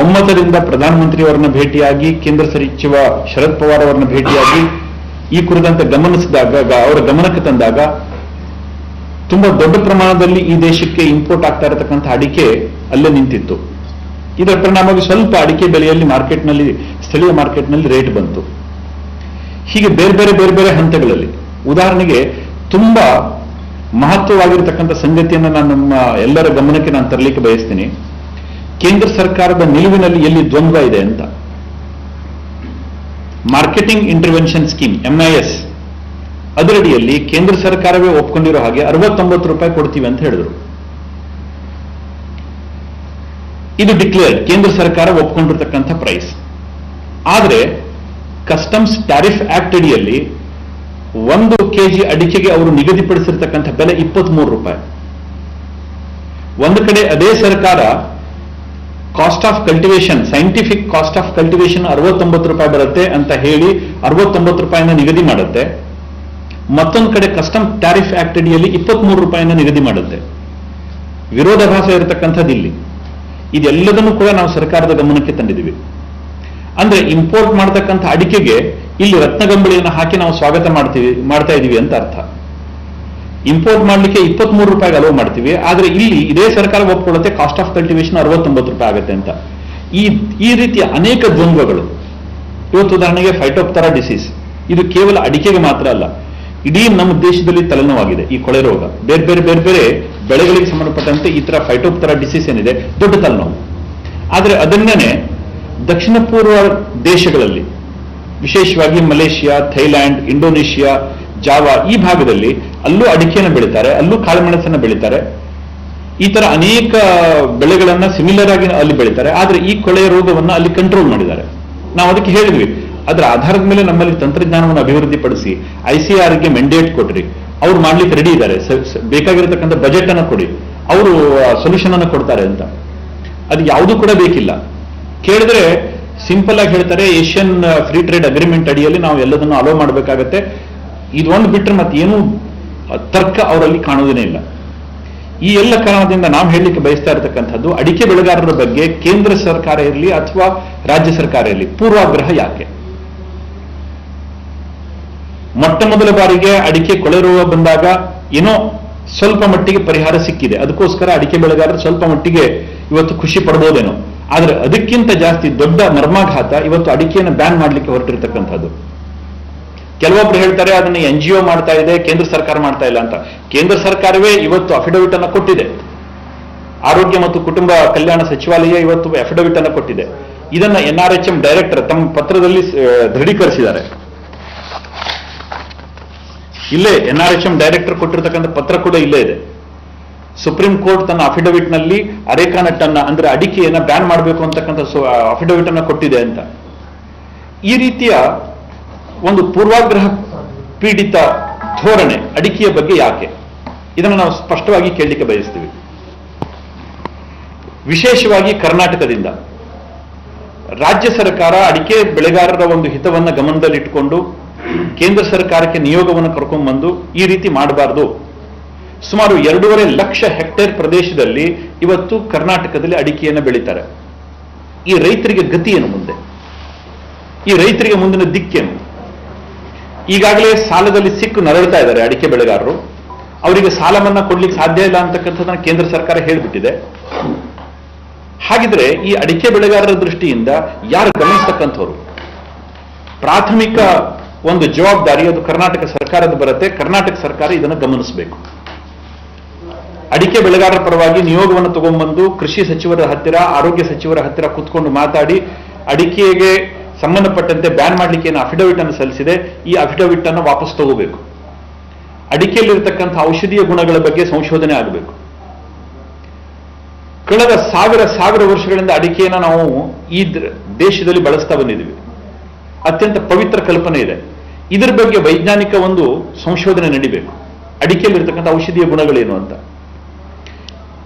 ಒಮ್ಮತದಿಂದ ಪ್ರಧಾನಮಂತ್ರಿಯವರನ್ನ ಭೇಟಿಯಾಗಿ, ಕೇಂದ್ರ ಸಚಿವ ಶರದ್ ಪವಾರ್ ಅವರನ್ನ ಭೇಟಿಯಾಗಿ, ಈ ಕುರಿತಂತೆ ಗಮನಿಸಿದಾಗ ಅವರ ಗಮನಕ್ಕೆ ತಂದಾಗ, ತುಂಬಾ ದೊಡ್ಡ ಪ್ರಮಾಣದಲ್ಲಿ ಈ ದೇಶಕ್ಕೆ ಇಂಪೋರ್ಟ್ ಆಗ್ತಾ ಇರತಕ್ಕಂಥ ಅಡಿಕೆ ಅಲ್ಲೇ ನಿಂತಿತ್ತು. ಇದರ ಪರಿಣಾಮವಾಗಿ ಸ್ವಲ್ಪ ಅಡಿಕೆ ಬೆಲೆಯಲ್ಲಿ ಮಾರ್ಕೆಟ್ನಲ್ಲಿ, ಸ್ಥಳೀಯ ಮಾರ್ಕೆಟ್ನಲ್ಲಿ ರೇಟ್ ಬಂತು. ಹೀಗೆ ಬೇರೆ ಬೇರೆ ಬೇರೆ ಬೇರೆ ಹಂತಗಳಲ್ಲಿ. ಉದಾಹರಣೆಗೆ, ತುಂಬಾ ಮಹತ್ವವಾಗಿರತಕ್ಕಂಥ ಸಂಗತಿಯನ್ನು ನಾನು ನಮ್ಮ ಎಲ್ಲರ ಗಮನಕ್ಕೆ ನಾನು ತರಲಿಕ್ಕೆ ಬಯಸ್ತೀನಿ. ಕೇಂದ್ರ ಸರ್ಕಾರದ ನಿಲುವಿನಲ್ಲಿ ಎಲ್ಲಿ ದ್ವಂದ್ವ ಇದೆ ಅಂತ. ಮಾರ್ಕೆಟಿಂಗ್ ಇಂಟರ್ವೆನ್ಷನ್ ಸ್ಕೀಮ್ ಎಂಐಎಸ್ ಅದರಡಿಯಲ್ಲಿ ಕೇಂದ್ರ ಸರ್ಕಾರವೇ ಒಪ್ಕೊಂಡಿರೋ ಹಾಗೆ ಅರವತ್ತೊಂಬತ್ತು ರೂಪಾಯಿ ಕೊಡ್ತೀವಿ ಅಂತ ಹೇಳಿದ್ರು. ಇದು ಡಿಕ್ಲೇರ್ಡ್ ಕೇಂದ್ರ ಸರ್ಕಾರ ಒಪ್ಕೊಂಡಿರ್ತಕ್ಕಂಥ ಪ್ರೈಸ್ ಆದರೆ ಕಸ್ಟಮ್ಸ್ ಟ್ಯಾರಿಫ್ ಆಕ್ಟ್ ಅಡಿಯಲ್ಲಿ ಒಂದು ಕೆಜಿ ಅಡಿಕೆಗೆ ಅವರು ನಿಗದಿಪಡಿಸಿರ್ತಕ್ಕಂಥ ಬೆಲೆ ಇಪ್ಪತ್ಮೂರು ರೂಪಾಯಿ. ಒಂದು ಕಡೆ ಅದೇ ಸರ್ಕಾರ cost of cultivation scientific cost of cultivation ಅರವತ್ತೊಂಬತ್ತು ರೂಪಾಯಿ ಬರುತ್ತೆ ಅಂತ ಹೇಳಿ ಅರವತ್ತೊಂಬತ್ತು ರೂಪಾಯಿನ ನಿಗದಿ ಮಾಡುತ್ತೆ. ಮತ್ತೊಂದು ಕಡೆ ಕಸ್ಟಮ್ ಟ್ಯಾರಿಫ್ ಆಕ್ಟ್ ಅಡಿಯಲ್ಲಿ ಇಪ್ಪತ್ಮೂರು ರೂಪಾಯಿನ ನಿಗದಿ ಮಾಡುತ್ತೆ. ವಿರೋಧಾಭಾಸ ಇರತಕ್ಕಂಥದ್ದು ಇಲ್ಲಿ. ಇದೆಲ್ಲದನ್ನು ಕೂಡ ನಾವು ಸರ್ಕಾರದ ಗಮನಕ್ಕೆ ತಂದಿದ್ದೀವಿ. ಅಂದ್ರೆ ಇಂಪೋರ್ಟ್ ಮಾಡತಕ್ಕಂಥ ಅಡಿಕೆಗೆ ಇಲ್ಲಿ ರತ್ನಗಂಬಳಿಯನ್ನು ಹಾಕಿ ನಾವು ಸ್ವಾಗತ ಮಾಡ್ತೀವಿ, ಮಾಡ್ತಾ ಇದ್ದೀವಿ ಅಂತ ಅರ್ಥ. ಇಂಪೋರ್ಟ್ ಮಾಡ್ಲಿಕ್ಕೆ ಇಪ್ಪತ್ಮೂರು ರೂಪಾಯಿಗೆ ಅಲೋ ಮಾಡ್ತೀವಿ. ಆದ್ರೆ ಇಲ್ಲಿ ಇದೇ ಸರ್ಕಾರ ಒಪ್ಕೊಳ್ಳುತ್ತೆ ಕಾಸ್ಟ್ ಆಫ್ ಕಲ್ಟಿವೇಶನ್ ಅರವತ್ತೊಂಬತ್ತು ರೂಪಾಯಿ ಆಗುತ್ತೆ ಅಂತ. ಈ ಈ ರೀತಿಯ ಅನೇಕ ದ್ವಂದ್ವಗಳು. ಇವತ್ತು ಉದಾಹರಣೆಗೆ ಫೈಟೋಪ್ತರಾ ಡಿಸೀಸ್ ಇದು ಕೇವಲ ಅಡಿಕೆಗೆ ಮಾತ್ರ ಅಲ್ಲ. ಇಡೀ ನಮ್ಮ ದೇಶದಲ್ಲಿ ತಲೆನೋವಾಗಿದೆ ಈ ಕೊಳೆ ರೋಗ. ಬೇರೆ ಬೇರೆ ಬೇರೆ ಬೇರೆ ಬೆಳೆಗಳಿಗೆ ಸಂಬಂಧಪಟ್ಟಂತೆ ಈ ತರ ಫೈಟೋಪ್ತರಾ ಡಿಸೀಸ್ ಏನಿದೆ, ದೊಡ್ಡ ತಲೆನೋವು ಆದ್ರೆ ಅದನ್ನೇ ದಕ್ಷಿಣ ಪೂರ್ವ ದೇಶಗಳಲ್ಲಿ, ವಿಶೇಷವಾಗಿ ಮಲೇಷಿಯಾ, ಥೈಲ್ಯಾಂಡ್, ಇಂಡೋನೇಷಿಯಾ ಜಾವಾ ಈ ಭಾಗದಲ್ಲಿ ಅಲ್ಲೂ ಅಡಿಕೆಯನ್ನು ಬೆಳೀತಾರೆ, ಅಲ್ಲೂ ಕಾಳುಮೆಣಸನ್ನು ಬೆಳೀತಾರೆ. ಈ ತರ ಅನೇಕ ಬೆಳೆಗಳನ್ನ ಸಿಮಿಲರ್ ಆಗಿ ಅಲ್ಲಿ ಬೆಳೀತಾರೆ. ಆದ್ರೆ ಈ ಕೊಳೆ ರೋಗವನ್ನ ಅಲ್ಲಿ ಕಂಟ್ರೋಲ್ ಮಾಡಿದ್ದಾರೆ. ನಾವು ಅದಕ್ಕೆ ಹೇಳಿದ್ವಿ. ಅದರ ಆಧಾರದ ಮೇಲೆ ನಮ್ಮಲ್ಲಿ ತಂತ್ರಜ್ಞಾನವನ್ನು ಅಭಿವೃದ್ಧಿಪಡಿಸಿ ಐ ಸಿ ಮೆಂಡೇಟ್ ಕೊಟ್ರಿ. ಅವ್ರು ಮಾಡ್ಲಿಕ್ಕೆ ರೆಡಿ ಇದ್ದಾರೆ. ಬೇಕಾಗಿರತಕ್ಕಂಥ ಬಜೆಟ್ ಅನ್ನ ಕೊಡಿ. ಅವರು ಸೊಲ್ಯೂಷನ್ ಅನ್ನು ಕೊಡ್ತಾರೆ ಅಂತ. ಅದು ಯಾವುದೂ ಕೂಡ ಬೇಕಿಲ್ಲ. ಕೇಳಿದ್ರೆ ಸಿಂಪಲ್ ಆಗಿ ಹೇಳ್ತಾರೆ, ಏಷ್ಯನ್ ಫ್ರೀ ಟ್ರೇಡ್ ಅಗ್ರಿಮೆಂಟ್ ಅಡಿಯಲ್ಲಿ ನಾವು ಎಲ್ಲದನ್ನು ಅಲೋ ಮಾಡಬೇಕಾಗತ್ತೆ. ಇದೊಂದು ಬಿಟ್ಟರೆ ಮತ್ತೆ ಏನೂ ತರ್ಕ ಅವರಲ್ಲಿ ಕಾಣುವುದೇ ಇಲ್ಲ. ಈ ಎಲ್ಲ ಕಾರಣದಿಂದ ನಾವು ಹೇಳಲಿಕ್ಕೆ ಬಯಸ್ತಾ ಇರತಕ್ಕಂಥದ್ದು ಅಡಿಕೆ ಬೆಳೆಗಾರರ ಬಗ್ಗೆ ಕೇಂದ್ರ ಸರ್ಕಾರ ಇರಲಿ ಅಥವಾ ರಾಜ್ಯ ಸರ್ಕಾರ ಇರಲಿ, ಪೂರ್ವಾಗ್ರಹ ಯಾಕೆ? ಮೊಟ್ಟ ಮೊದಲ ಬಾರಿಗೆ ಅಡಿಕೆ ಕೊಳೆ ರೋಗ ಬಂದಾಗ ಏನೋ ಸ್ವಲ್ಪ ಮಟ್ಟಿಗೆ ಪರಿಹಾರ ಸಿಕ್ಕಿದೆ. ಅದಕ್ಕೋಸ್ಕರ ಅಡಿಕೆ ಬೆಳೆಗಾರರು ಸ್ವಲ್ಪ ಮಟ್ಟಿಗೆ ಇವತ್ತು ಖುಷಿ ಪಡ್ಬೋದೇನೋ. ಆದ್ರೆ ಅದಕ್ಕಿಂತ ಜಾಸ್ತಿ ದೊಡ್ಡ ಮರ್ಮಾಘಾತ ಇವತ್ತು ಅಡಿಕೆಯನ್ನು ಬ್ಯಾನ್ ಮಾಡಲಿಕ್ಕೆ ಹೊರಟಿರ್ತಕ್ಕಂಥದ್ದು. ಕೆಲವೊಬ್ರು ಹೇಳ್ತಾರೆ, ಅದನ್ನ ಎನ್ ಜಿ ಒ ಮಾಡ್ತಾ ಇದೆ, ಕೇಂದ್ರ ಸರ್ಕಾರ ಮಾಡ್ತಾ ಇಲ್ಲ ಅಂತ. ಕೇಂದ್ರ ಸರ್ಕಾರವೇ ಇವತ್ತು ಅಫಿಡವಿಟ್ ಅನ್ನ ಕೊಟ್ಟಿದೆ. ಆರೋಗ್ಯ ಮತ್ತು ಕುಟುಂಬ ಕಲ್ಯಾಣ ಸಚಿವಾಲಯ ಇವತ್ತು ಅಫಿಡವಿಟ್ ಅನ್ನ ಕೊಟ್ಟಿದೆ. ಇದನ್ನ N R H M director ತಮ್ಮ ಪತ್ರದಲ್ಲಿ ದೃಢೀಕರಿಸಿದ್ದಾರೆ. ಇಲ್ಲೇ N R H M director ಕೊಟ್ಟಿರ್ತಕ್ಕಂಥ ಪತ್ರ ಕೂಡ ಇಲ್ಲೇ ಇದೆ. ಸುಪ್ರೀಂ ಕೋರ್ಟ್ ತನ್ನ ಅಫಿಡವಿಟ್ನಲ್ಲಿ ಅರೇಕಾ ನಟ್ ಅನ್ನ, ಅಂದ್ರೆ ಅಡಿಕೆಯನ್ನ ಬ್ಯಾನ್ ಮಾಡಬೇಕು ಅಂತಕ್ಕಂಥ ಅಫಿಡವಿಟ್ ಅನ್ನ ಕೊಟ್ಟಿದೆ ಅಂತ. ಈ ರೀತಿಯ ಒಂದು ಪೂರ್ವಾಗ್ರಹ ಪೀಡಿತ ಧೋರಣೆ, ಅಡಿಕೆಯ ಬಗ್ಗೆ ಯಾಕೆ? ಇದನ್ನು ನಾವು ಸ್ಪಷ್ಟವಾಗಿ ಕೇಳಲಿಕ್ಕೆ ಬಯಸ್ತೀವಿ. ವಿಶೇಷವಾಗಿ ಕರ್ನಾಟಕದಿಂದ. ರಾಜ್ಯ ಸರ್ಕಾರ ಅಡಿಕೆ ಬೆಳೆಗಾರರ ಒಂದು ಹಿತವನ್ನ ಗಮನದಲ್ಲಿಟ್ಟುಕೊಂಡು ಕೇಂದ್ರ ಸರ್ಕಾರಕ್ಕೆ ನಿಯೋಗವನ್ನು ಕರ್ಕೊಂಡ್ಬಂದು ಈ ರೀತಿ ಮಾಡಬಾರದು. ಸುಮಾರು ಎರಡೂವರೆ ಲಕ್ಷ ಹೆಕ್ಟೇರ್ ಪ್ರದೇಶದಲ್ಲಿ ಇವತ್ತು ಕರ್ನಾಟಕದಲ್ಲಿ ಅಡಿಕೆಯನ್ನು ಬೆಳೀತಾರೆ. ಈ ರೈತರಿಗೆ ಗತಿ ಏನು ಮುಂದೆ? ಈ ರೈತರಿಗೆ ಮುಂದಿನ ದಿಕ್ಕೇನು ಈಗಾಗಲೇ ಸಾಲದಲ್ಲಿ ಸಿಕ್ಕು ನರಳ್ತಾ ಇದ್ದಾರೆ ಅಡಿಕೆ ಬೆಳೆಗಾರರು. ಅವರಿಗೆ ಸಾಲ ಮನ್ನಾ ಕೊಡ್ಲಿಕ್ಕೆ ಸಾಧ್ಯ ಇಲ್ಲ ಅಂತಕ್ಕಂಥದ್ದನ್ನ ಕೇಂದ್ರ ಸರ್ಕಾರ ಹೇಳಿಬಿಟ್ಟಿದೆ. ಹಾಗಿದ್ರೆ ಈ ಅಡಿಕೆ ಬೆಳೆಗಾರರ ದೃಷ್ಟಿಯಿಂದ ಯಾರು ಗಮನಿಸ್ತಕ್ಕಂಥವ್ರು? ಪ್ರಾಥಮಿಕ ಒಂದು ಜವಾಬ್ದಾರಿ ಅದು ಕರ್ನಾಟಕ ಸರ್ಕಾರದ ಬರುತ್ತೆ. ಕರ್ನಾಟಕ ಸರ್ಕಾರ ಇದನ್ನು ಗಮನಿಸಬೇಕು. ಅಡಿಕೆ ಬೆಳೆಗಾರರ ಪರವಾಗಿ ನಿಯೋಗವನ್ನು ತಗೊಂಡ್ಬಂದು ಕೃಷಿ ಸಚಿವರ ಹತ್ತಿರ, ಆರೋಗ್ಯ ಸಚಿವರ ಹತ್ತಿರ ಕೂತ್ಕೊಂಡು ಮಾತಾಡಿ ಅಡಿಕೆಗೆ ಸಂಬಂಧಪಟ್ಟಂತೆ ಬ್ಯಾನ್ ಮಾಡಲಿಕ್ಕೆ ಏನು ಅಫಿಡವಿಟ್ ಅನ್ನು ಸಲ್ಲಿಸಿದೆ, ಈ ಅಫಿಡವಿಟ್ ಅನ್ನು ವಾಪಸ್ ತಗೋಬೇಕು. ಅಡಿಕೆಯಲ್ಲಿರ್ತಕ್ಕಂಥ ಔಷಧೀಯ ಗುಣಗಳ ಬಗ್ಗೆ ಸಂಶೋಧನೆ ಆಗಬೇಕು. ಕಳೆದ ಸಾವಿರ ಸಾವಿರ ವರ್ಷಗಳಿಂದ ಅಡಿಕೆಯನ್ನು ನಾವು ಈ ದೇಶದಲ್ಲಿ ಬಳಸ್ತಾ ಬಂದಿದ್ದೀವಿ. ಅತ್ಯಂತ ಪವಿತ್ರ ಕಲ್ಪನೆ ಇದೆ. ಇದರ ಬಗ್ಗೆ ವೈಜ್ಞಾನಿಕ ಒಂದು ಸಂಶೋಧನೆ ನಡಿಬೇಕು. ಅಡಿಕೆಯಲ್ಲಿರ್ತಕ್ಕಂಥ ಔಷಧೀಯ ಗುಣಗಳೇನು ಅಂತ.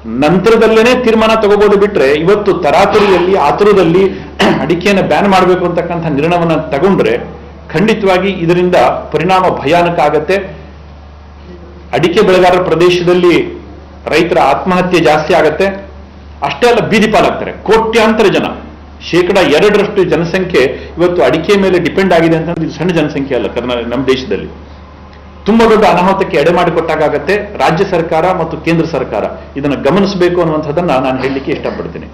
ನಂತರದಲ್ಲೇನೆ ತೀರ್ಮಾನ ತಗೋಬಹುದು ಬಿಟ್ರೆ ಇವತ್ತು ತರಾತುರಿಯಲ್ಲಿ, ಆತುರದಲ್ಲಿ ಅಡಿಕೆಯನ್ನು ಬ್ಯಾನ್ ಮಾಡಬೇಕು ಅಂತಕ್ಕಂಥ ನಿರ್ಣಯವನ್ನ ತಗೊಂಡ್ರೆ ಖಂಡಿತವಾಗಿ ಇದರಿಂದ ಪರಿಣಾಮ ಭಯಾನಕ ಆಗತ್ತೆ. ಅಡಿಕೆ ಬೆಳೆಗಾರರ ಪ್ರದೇಶದಲ್ಲಿ ರೈತರ ಆತ್ಮಹತ್ಯೆ ಜಾಸ್ತಿ ಆಗತ್ತೆ. ಅಷ್ಟೇ ಅಲ್ಲ, ಬೀದಿ ಪಾಲಾಗ್ತಾರೆ. ಕೋಟ್ಯಾಂತರ ಜನ, ಶೇಕಡ ಎರಡರಷ್ಟು ಜನಸಂಖ್ಯೆ ಇವತ್ತು ಅಡಿಕೆ ಮೇಲೆ ಡಿಪೆಂಡ್ ಆಗಿದೆ ಅಂತಂದ್ರೆ ಇದು ಸಣ್ಣ ಜನಸಂಖ್ಯೆ ಅಲ್ಲ, ಕರ್ನಾಟಕ, ನಮ್ಮ ದೇಶದಲ್ಲಿ. ತುಂಬಾ ದೊಡ್ಡ ಅನಾಹುತಕ್ಕೆ ಎಡೆ ಮಾಡಿಕೊಟ್ಟಾಗತ್ತೆ ರಾಜ್ಯ ಸರ್ಕಾರ ಮತ್ತು ಕೇಂದ್ರ ಸರ್ಕಾರ. ಇದನ್ನು ಗಮನಿಸಬೇಕು ಅನ್ನುವಂಥದ್ದನ್ನ ನಾನು ಹೇಳಲಿಕ್ಕೆ ಇಷ್ಟಪಡ್ತೀನಿ.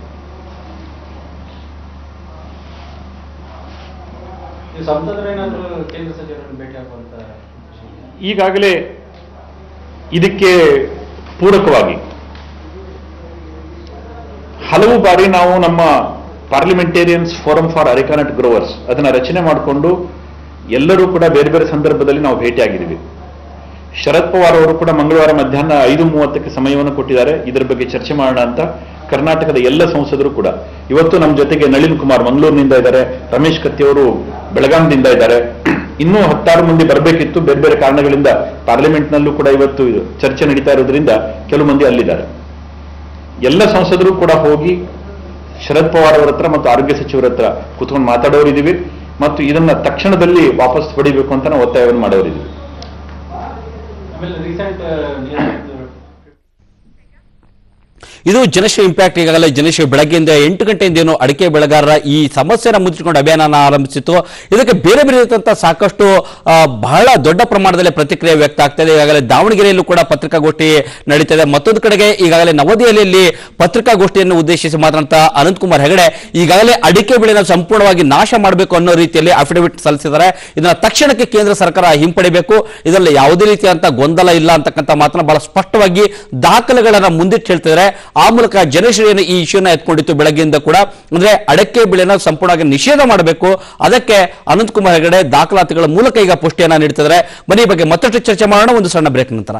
ಈಗಾಗಲೇ ಇದಕ್ಕೆ ಪೂರಕವಾಗಿ ಹಲವು ಬಾರಿ ನಾವು ನಮ್ಮ parliamentarians forum for arecanut growers ಅದನ್ನ ರಚನೆ ಮಾಡಿಕೊಂಡು ಎಲ್ಲರೂ ಕೂಡ ಬೇರೆ ಬೇರೆ ಸಂದರ್ಭದಲ್ಲಿ ನಾವು ಭೇಟಿಯಾಗಿದ್ದೀವಿ. ಶರದ್ ಪವಾರ್ ಅವರು ಕೂಡ ಮಂಗಳವಾರ ಮಧ್ಯಾಹ್ನ ಐದು ಮೂವತ್ತಕ್ಕೆ ಸಮಯವನ್ನು ಕೊಟ್ಟಿದ್ದಾರೆ. ಇದರ ಬಗ್ಗೆ ಚರ್ಚೆ ಮಾಡೋಣ ಅಂತ ಕರ್ನಾಟಕದ ಎಲ್ಲ ಸಂಸದರು ಕೂಡ. ಇವತ್ತು ನಮ್ಮ ಜೊತೆಗೆ ನಳಿನ್ ಕುಮಾರ್ ಮಂಗಳೂರಿನಿಂದ ಇದ್ದಾರೆ. ರಮೇಶ್ ಕತ್ತಿ ಅವರು ಬೆಳಗಾಂದಿಂದ ಇದ್ದಾರೆ. ಇನ್ನೂ ಹತ್ತಾರು ಮಂದಿ ಬರಬೇಕಿತ್ತು. ಬೇರೆ ಬೇರೆ ಕಾರಣಗಳಿಂದ ಪಾರ್ಲಿಮೆಂಟ್ನಲ್ಲೂ ಕೂಡ ಇವತ್ತು ಚರ್ಚೆ ನಡೀತಾ ಇರೋದ್ರಿಂದ ಕೆಲವು ಮಂದಿ ಅಲ್ಲಿದ್ದಾರೆ. ಎಲ್ಲ ಸಂಸದರು ಕೂಡ ಹೋಗಿ ಶರದ್ ಪವಾರ್ ಅವರ ಹತ್ರ ಮತ್ತು ಆರೋಗ್ಯ ಸಚಿವರ ಹತ್ರ ಕೂತ್ಕೊಂಡು ಮಾತಾಡೋರಿದ್ದೀವಿ. ಮತ್ತು ಇದನ್ನ ತಕ್ಷಣದಲ್ಲಿ ವಾಪಸ್ ಪಡಿಬೇಕು ಅಂತ ನಾವು ಒತ್ತಾಯವನ್ನು ಮಾಡೋರಿದ್ದೀವಿ. Well, recent uh, ಇದು ಜನಶ್ರೀ ಇಂಪ್ಯಾಕ್ಟ್ ಈಗಾಗಲೇ ಜನಶ್ರೀ ಬೆಳಗ್ಗೆಯಿಂದ ಎಂಟು ಗಂಟೆಯಿಂದ ಏನು ಅಡಿಕೆ ಬೆಳೆಗಾರರ ಈ ಸಮಸ್ಯೆನ ಮುಚ್ಚಿಕೊಂಡು ಅಭಿಯಾನ ಆರಂಭಿಸಿತ್ತು. ಇದಕ್ಕೆ ಬೇರೆ ಬೇರೆ ರೀತಿಯಂತ ಸಾಕಷ್ಟು ಬಹಳ ದೊಡ್ಡ ಪ್ರಮಾಣದಲ್ಲಿ ಪ್ರತಿಕ್ರಿಯೆ ವ್ಯಕ್ತ ಆಗ್ತಾ ಇದೆ. ಈಗಾಗಲೇ ದಾವಣಗೆರೆಯಲ್ಲೂ ಕೂಡ ಪತ್ರಿಕಾಗೋಷ್ಠಿ ನಡೀತದೆ. ಮತ್ತೊಂದು ಕಡೆಗೆ ಈಗಾಗಲೇ ನವದೆಹಲಿಯಲ್ಲಿ ಪತ್ರಿಕಾಗೋಷ್ಠಿಯನ್ನು ಉದ್ದೇಶಿಸಿ ಮಾತನಾಡ್ತಾ ಅನಂತಕುಮಾರ್ ಹೆಗಡೆ, ಈಗಾಗಲೇ ಅಡಿಕೆ ಬೆಳೆನ ಸಂಪೂರ್ಣವಾಗಿ ನಾಶ ಮಾಡಬೇಕು ಅನ್ನೋ ರೀತಿಯಲ್ಲಿ ಅಫಿಡವಿಟ್ ಸಲ್ಲಿಸಿದ್ದಾರೆ. ಇದನ್ನ ತಕ್ಷಣಕ್ಕೆ ಕೇಂದ್ರ ಸರ್ಕಾರ ಹಿಂಪಡಿಬೇಕು. ಇದರಲ್ಲಿ ಯಾವುದೇ ರೀತಿಯಾದಂತಹ ಗೊಂದಲ ಇಲ್ಲ ಅಂತಕ್ಕಂಥ ಮಾತನ್ನ ಬಹಳ ಸ್ಪಷ್ಟವಾಗಿ ದಾಖಲೆಗಳನ್ನ ಮುಂದಿಟ್ಟು ಹೇಳ್ತಿದ್ದಾರೆ. ಆ ಮೂಲಕ ಜನಶ್ರೀಯನ್ನು ಈ ಇಶ್ಯೂನ ಎತ್ಕೊಂಡಿತ್ತು ಬೆಳಗ್ಗೆಯಿಂದ ಕೂಡ. ಅಂದ್ರೆ ಅಡಕೆ ಬೆಳೆನ ಸಂಪೂರ್ಣವಾಗಿ ನಿಷೇಧ ಮಾಡಬೇಕು. ಅದಕ್ಕೆ ಅನಂತಕುಮಾರ್ ಹೆಗಡೆ ದಾಖಲಾತಿಗಳ ಮೂಲಕ ಈಗ ಪುಷ್ಟಿಯನ್ನ ನೀಡ್ತಿದ್ದಾರೆ. ಬನ್ನಿ ಈ ಬಗ್ಗೆ ಮತ್ತಷ್ಟು ಚರ್ಚೆ ಮಾಡೋಣ. ಒಂದು ಸಣ್ಣ ಬ್ರೇಕ್ ನಂತರ.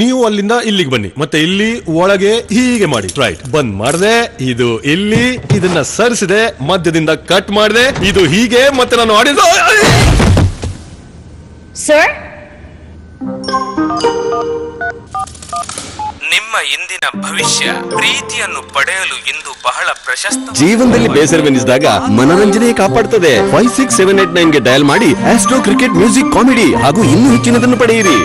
ನೀವು ಅಲ್ಲಿಂದ ಇಲ್ಲಿಗೆ ಬನ್ನಿ. ಮತ್ತೆ ಇಲ್ಲಿ ಒಳಗೆ ಹೀಗೆ ಮಾಡಿ. ರೈಟ್ ಬಂದ್ ಮಾಡಿದೆ ಇದು ಇಲ್ಲಿ ಇದನ್ನ ಸರಿಸಿದೆ ಮಧ್ಯದಿಂದ ಕಟ್ ಮಾಡಿದೆ ಇದು ಹೀಗೆ ಮತ್ತೆ ನಾನು ಆಡಿದ ಸರ್ ನಿಮ್ಮ ಇಂದಿನ ಭವಿಷ್ಯ ಪ್ರೀತಿಯನ್ನು ಪಡೆಯಲು ಇಂದು ಬಹಳ ಪ್ರಶಸ್ತ ಜೀವನದಲ್ಲಿ ಬೇಸರವೆನಿಸಿದಾಗ ಮನರಂಜನೆ ಕಾಪಾಡ್ತದೆ. ಫೈವ್ ಸಿಕ್ಸ್ ಸೆವೆನ್ ಏಟ್ ನೈನ್ಗೆ ಡಯಲ್ ಮಾಡಿ ಆಸ್ಟ್ರೋ ಕ್ರಿಕೆಟ್ ಮ್ಯೂಸಿಕ್ ಕಾಮಿಡಿ ಹಾಗೂ ಇನ್ನೂ ಹೆಚ್ಚಿನದನ್ನು ಪಡೆಯಿರಿ.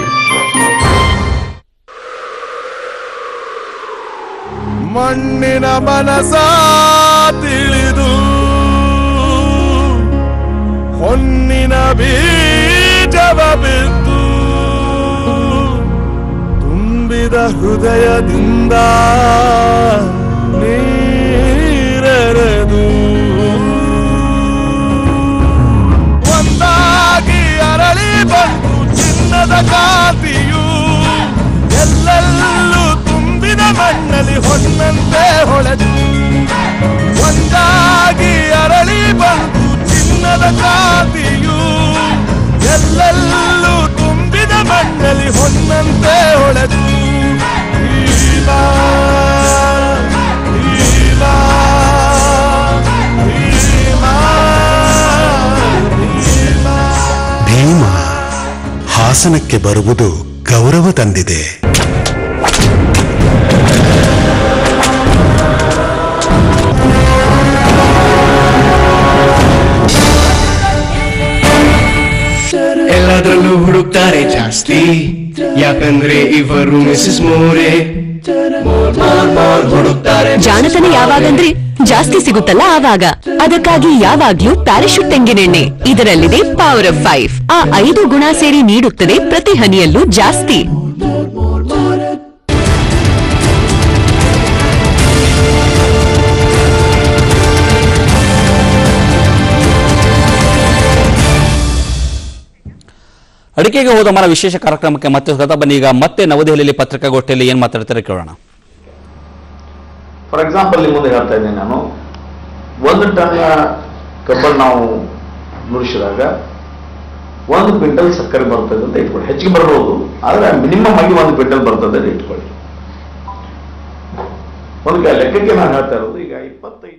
ಮಣ್ಣಿನ ಮನಸ ತಿಳಿದು ಹೊನ್ನಿನ ಬೀಜವ ಬಿದ್ದು ತುಂಬಿದ ಹೃದಯದಿಂದ ನೀರೆರೆದು. ಒಂದಾಗಿ ಅರಳಿ ಬಂದು ಚಿನ್ನದ ಕಾತಿಯು. ಎಲ್ಲೆಲ್ಲೂ ಮಣ್ಣಲ್ಲಿ ಹೊನ್ನಂತೆ ಹೊಳೆದು, ಒಂದಾಗಿ ಅರಳಿ ಬಂದು ಚಿನ್ನದ ಕಾತಿಯು ಎಲ್ಲೆಲ್ಲೂ ತುಂಬಿದ ಮಣ್ಣಲ್ಲಿ ಹೊನ್ನಂತೆ ಹೊಳೆದು ಲೀಲಾ ಲೀಲಾ. ಭೀಮ ಹಾಸನಕ್ಕೆ ಬರುವುದು ಗೌರವ ತಂದಿದೆ ಎಲ್ಲದರಲ್ಲೂ ಹುಡುಕ್ತಾರೆ ಜಾಸ್ತಿ. ಯಾಕಂದ್ರೆ ಇವರು ಮಿಸಸ್ ಮೋರೆ ಜಾಣತನ ಯಾವಾಗಂದ್ರೆ ಜಾಸ್ತಿ ಸಿಗುತ್ತಲ್ಲ ಆವಾಗ. ಅದಕ್ಕಾಗಿ ಯಾವಾಗ್ಲೂ ಪ್ಯಾರಾಶೂಟ್ ತೆಂಗಿನೆಣ್ಣೆ ಇದರಲ್ಲಿದೆ ಪವರ್ ಆಫ್ ಫೈವ್ ಆ ಐದು ಗುಣ ಸೇರಿ ನೀಡುತ್ತದೆ ಪ್ರತಿ ಹನಿಯಲ್ಲೂ ಜಾಸ್ತಿ. ಅಡಿಕೆಗೆ ಹೋದ ಮರ ವಿಶೇಷ ಕಾರ್ಯಕ್ರಮಕ್ಕೆ ಮತ್ತೆ ಸ್ವಾಗತ. ಬನ್ನಿ, ಈಗ ಮತ್ತೆ ನವದೆಹಲಿಯಲ್ಲಿ ಪತ್ರಿಕಾಗೋಷ್ಠಿಯಲ್ಲಿ ಏನ್ ಮಾತಾಡ್ತಾರೆ ಕೇಳೋಣ. ಫಾರ್ ಎಕ್ಸಾಂಪಲ್ ನಿಮ್ಮ ಮುಂದೆ ಹೇಳ್ತಾ ಇದ್ದೀನಿ ನಾನು. ಒಂದು ಟನ್ ಕಬ್ಬಲ್ ನಾವು ನುಡಿಸಿದಾಗ ಒಂದು ಕ್ವಿಂಟಲ್ ಸಕ್ಕರೆ ಬರ್ತದೆ ಅಂತ ಇಟ್ಕೊಳ್ಳಿ. ಹೆಚ್ಚಿಗೆ ಬರ್ಬೋದು ಆದರೆ ಮಿನಿಮಮ್ ಆಗಿ ಒಂದು ಕ್ವಿಂಟಲ್ ಬರ್ತದೆ ಅಂತ ಇಟ್ಕೊಳ್ಳಿ. ಒಂದು ಲೆಕ್ಕಕ್ಕೆ ನಾನು ಹೇಳ್ತಾ ಇರೋದು, ಈಗ ಇಪ್ಪತ್ತೈದು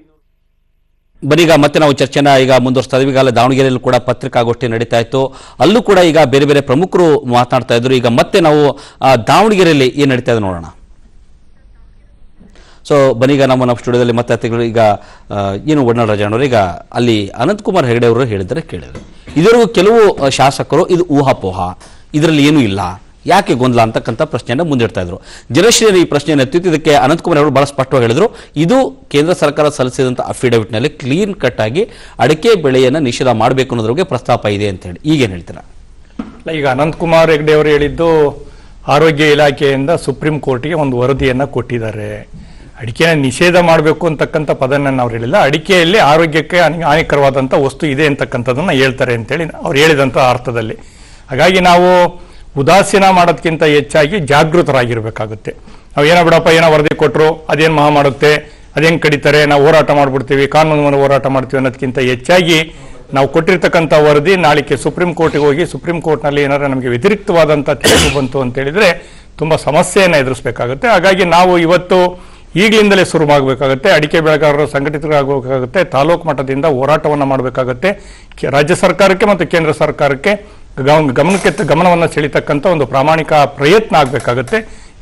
ಈಗ ಮತ್ತೆ ನಾವು ಚರ್ಚೆನ ಈಗ ಮುಂದುವರಿಸ್ತಾ ಇದ್ದೀವಿ ಈಗಾಗಲೇ ದಾವಣಗೆರೆಯಲ್ಲೂ ಕೂಡ ಪತ್ರಿಕಾಗೋಷ್ಠಿ ನಡೀತಾ ಇತ್ತು. ಅಲ್ಲೂ ಕೂಡ ಈಗ ಬೇರೆ ಬೇರೆ ಪ್ರಮುಖರು ಮಾತನಾಡ್ತಾ ಇದ್ರು. ಈಗ ಮತ್ತೆ ನಾವು ದಾವಣಗೆರೆಯಲ್ಲಿ ಏನು ನಡೀತಾ ಇದೆ ನೋಡೋಣ. ಸೊ ಬನೀಗ ನಮ್ಮ ನಮ್ಮ ಸ್ಟುಡಿಯೋದಲ್ಲಿ ಮತ್ತೆ ಅತಿಥಿಗಳು, ಈಗ ಏನು ರಾಜ ರಾಜಣ್ಣವರು, ಈಗ ಅಲ್ಲಿ ಅನಂತಕುಮಾರ್ ಹೆಗಡೆ ಅವರು ಹೇಳಿದರೆ ಕೇಳಿದ್ರು ಇದರ ಕೆಲವು ಶಾಸಕರು, ಇದು ಊಹಾಪೋಹ. ಇದರಲ್ಲಿ ಏನೂ ಇಲ್ಲ. ಯಾಕೆ ಗೊಂದಲ ಅಂತಕ್ಕಂಥ ಪ್ರಶ್ನೆಯನ್ನು ಮುಂದಿಡ್ತಾ ಇದ್ರು. ಜನಶ್ರೀಯರು ಈ ಪ್ರಶ್ನೆಯನ್ನು ಎತ್ತಿತ್ತು ಇದಕ್ಕೆ ಅನಂತಕುಮಾರ್ ಅವರು ಬಹಳ ಸ್ಪಷ್ಟವಾಗಿ ಹೇಳಿದ್ರು. ಇದು ಕೇಂದ್ರ ಸರ್ಕಾರ ಸಲ್ಲಿಸಿದಂಥ ಅಫಿಡವಿಟ್ನಲ್ಲಿ ಕ್ಲೀನ್ ಕಟ್ ಆಗಿ ಅಡಿಕೆ ಬೆಳೆಯನ್ನು ನಿಷೇಧ ಮಾಡಬೇಕು ಅನ್ನೋದ್ರ ಬಗ್ಗೆ ಪ್ರಸ್ತಾಪ ಇದೆ ಅಂತ ಹೇಳಿ. ಈಗೇನು ಹೇಳ್ತೀರಾ? ಈಗ ಅನಂತಕುಮಾರ್ ಹೆಗ್ಡೆ ಅವರು ಹೇಳಿದ್ದು ಆರೋಗ್ಯ ಇಲಾಖೆಯಿಂದ ಸುಪ್ರೀಂ ಕೋರ್ಟ್ಗೆ ಒಂದು ವರದಿಯನ್ನ ಕೊಟ್ಟಿದ್ದಾರೆ. ಅಡಿಕೆನ ನಿಷೇಧ ಮಾಡಬೇಕು ಅಂತಕ್ಕಂಥ ಪದನ ಅವ್ರು ಹೇಳಿಲ್ಲ. ಅಡಿಕೆಯಲ್ಲಿ ಆರೋಗ್ಯಕ್ಕೆ ಹಾನಿ- ಹಾನಿಕರವಾದಂಥ ವಸ್ತು ಇದೆ ಅಂತಕ್ಕಂಥದ್ದನ್ನು ಹೇಳ್ತಾರೆ ಅಂತೇಳಿ ಅವ್ರು ಹೇಳಿದಂಥ ಅರ್ಥದಲ್ಲಿ. ಹಾಗಾಗಿ ನಾವು ಉದಾಸೀನ ಮಾಡೋದಕ್ಕಿಂತ ಹೆಚ್ಚಾಗಿ ಜಾಗೃತರಾಗಿರ್ಬೇಕಾಗುತ್ತೆ. ನಾವು ಏನೋ ಬಿಡಪ್ಪ, ಏನೋ ವರದಿ ಕೊಟ್ಟರು ಅದೇನು ಮಹಾ ಮಾಡುತ್ತೆ, ಅದೇನ್ ಕಡಿತಾರೆ, ನಾವು ಹೋರಾಟ ಮಾಡಿಬಿಡ್ತೀವಿ ಕಾನೂನು ಹೋರಾಟ ಮಾಡ್ತೀವಿ ಅನ್ನೋದಕ್ಕಿಂತ ಹೆಚ್ಚಾಗಿ ನಾವು ಕೊಟ್ಟಿರ್ತಕ್ಕಂಥ ವರದಿ ನಾಳೆಗೆ ಸುಪ್ರೀಂ ಕೋರ್ಟಿಗೆ ಹೋಗಿ ಸುಪ್ರೀಂ ಕೋರ್ಟ್ನಲ್ಲಿ ಏನಾದ್ರು ನಮಗೆ ವ್ಯತಿರಿಕ್ತವಾದಂಥ ತೀರ್ಪು ಬಂತು ಅಂತ ಹೇಳಿದ್ರೆ ತುಂಬಾ ಸಮಸ್ಯೆಯನ್ನು ಎದುರಿಸಬೇಕಾಗುತ್ತೆ. ಹಾಗಾಗಿ ನಾವು ಇವತ್ತು ಈಗಲಿಂದಲೇ ಶುರು ಮಾಡಬೇಕಾಗುತ್ತೆ ಅಡಿಕೆ ಬೆಳೆಗಾರರು, ಸಂಘಟಿತರಾಗಬೇಕಾಗುತ್ತೆ, ತಾಲೂಕು ಮಟ್ಟದಿಂದ ಹೋರಾಟವನ್ನು ಮಾಡಬೇಕಾಗುತ್ತೆ. ರಾಜ್ಯ ಸರ್ಕಾರಕ್ಕೆ ಮತ್ತು ಕೇಂದ್ರ ಸರ್ಕಾರಕ್ಕೆ ಗಮನಕ್ಕೆ ಗಮನವನ್ನು ಸೆಳೀತಕ್ಕಂಥ ಒಂದು ಪ್ರಾಮಾಣಿಕ ಪ್ರಯತ್ನ ಆಗಬೇಕಾಗುತ್ತೆ.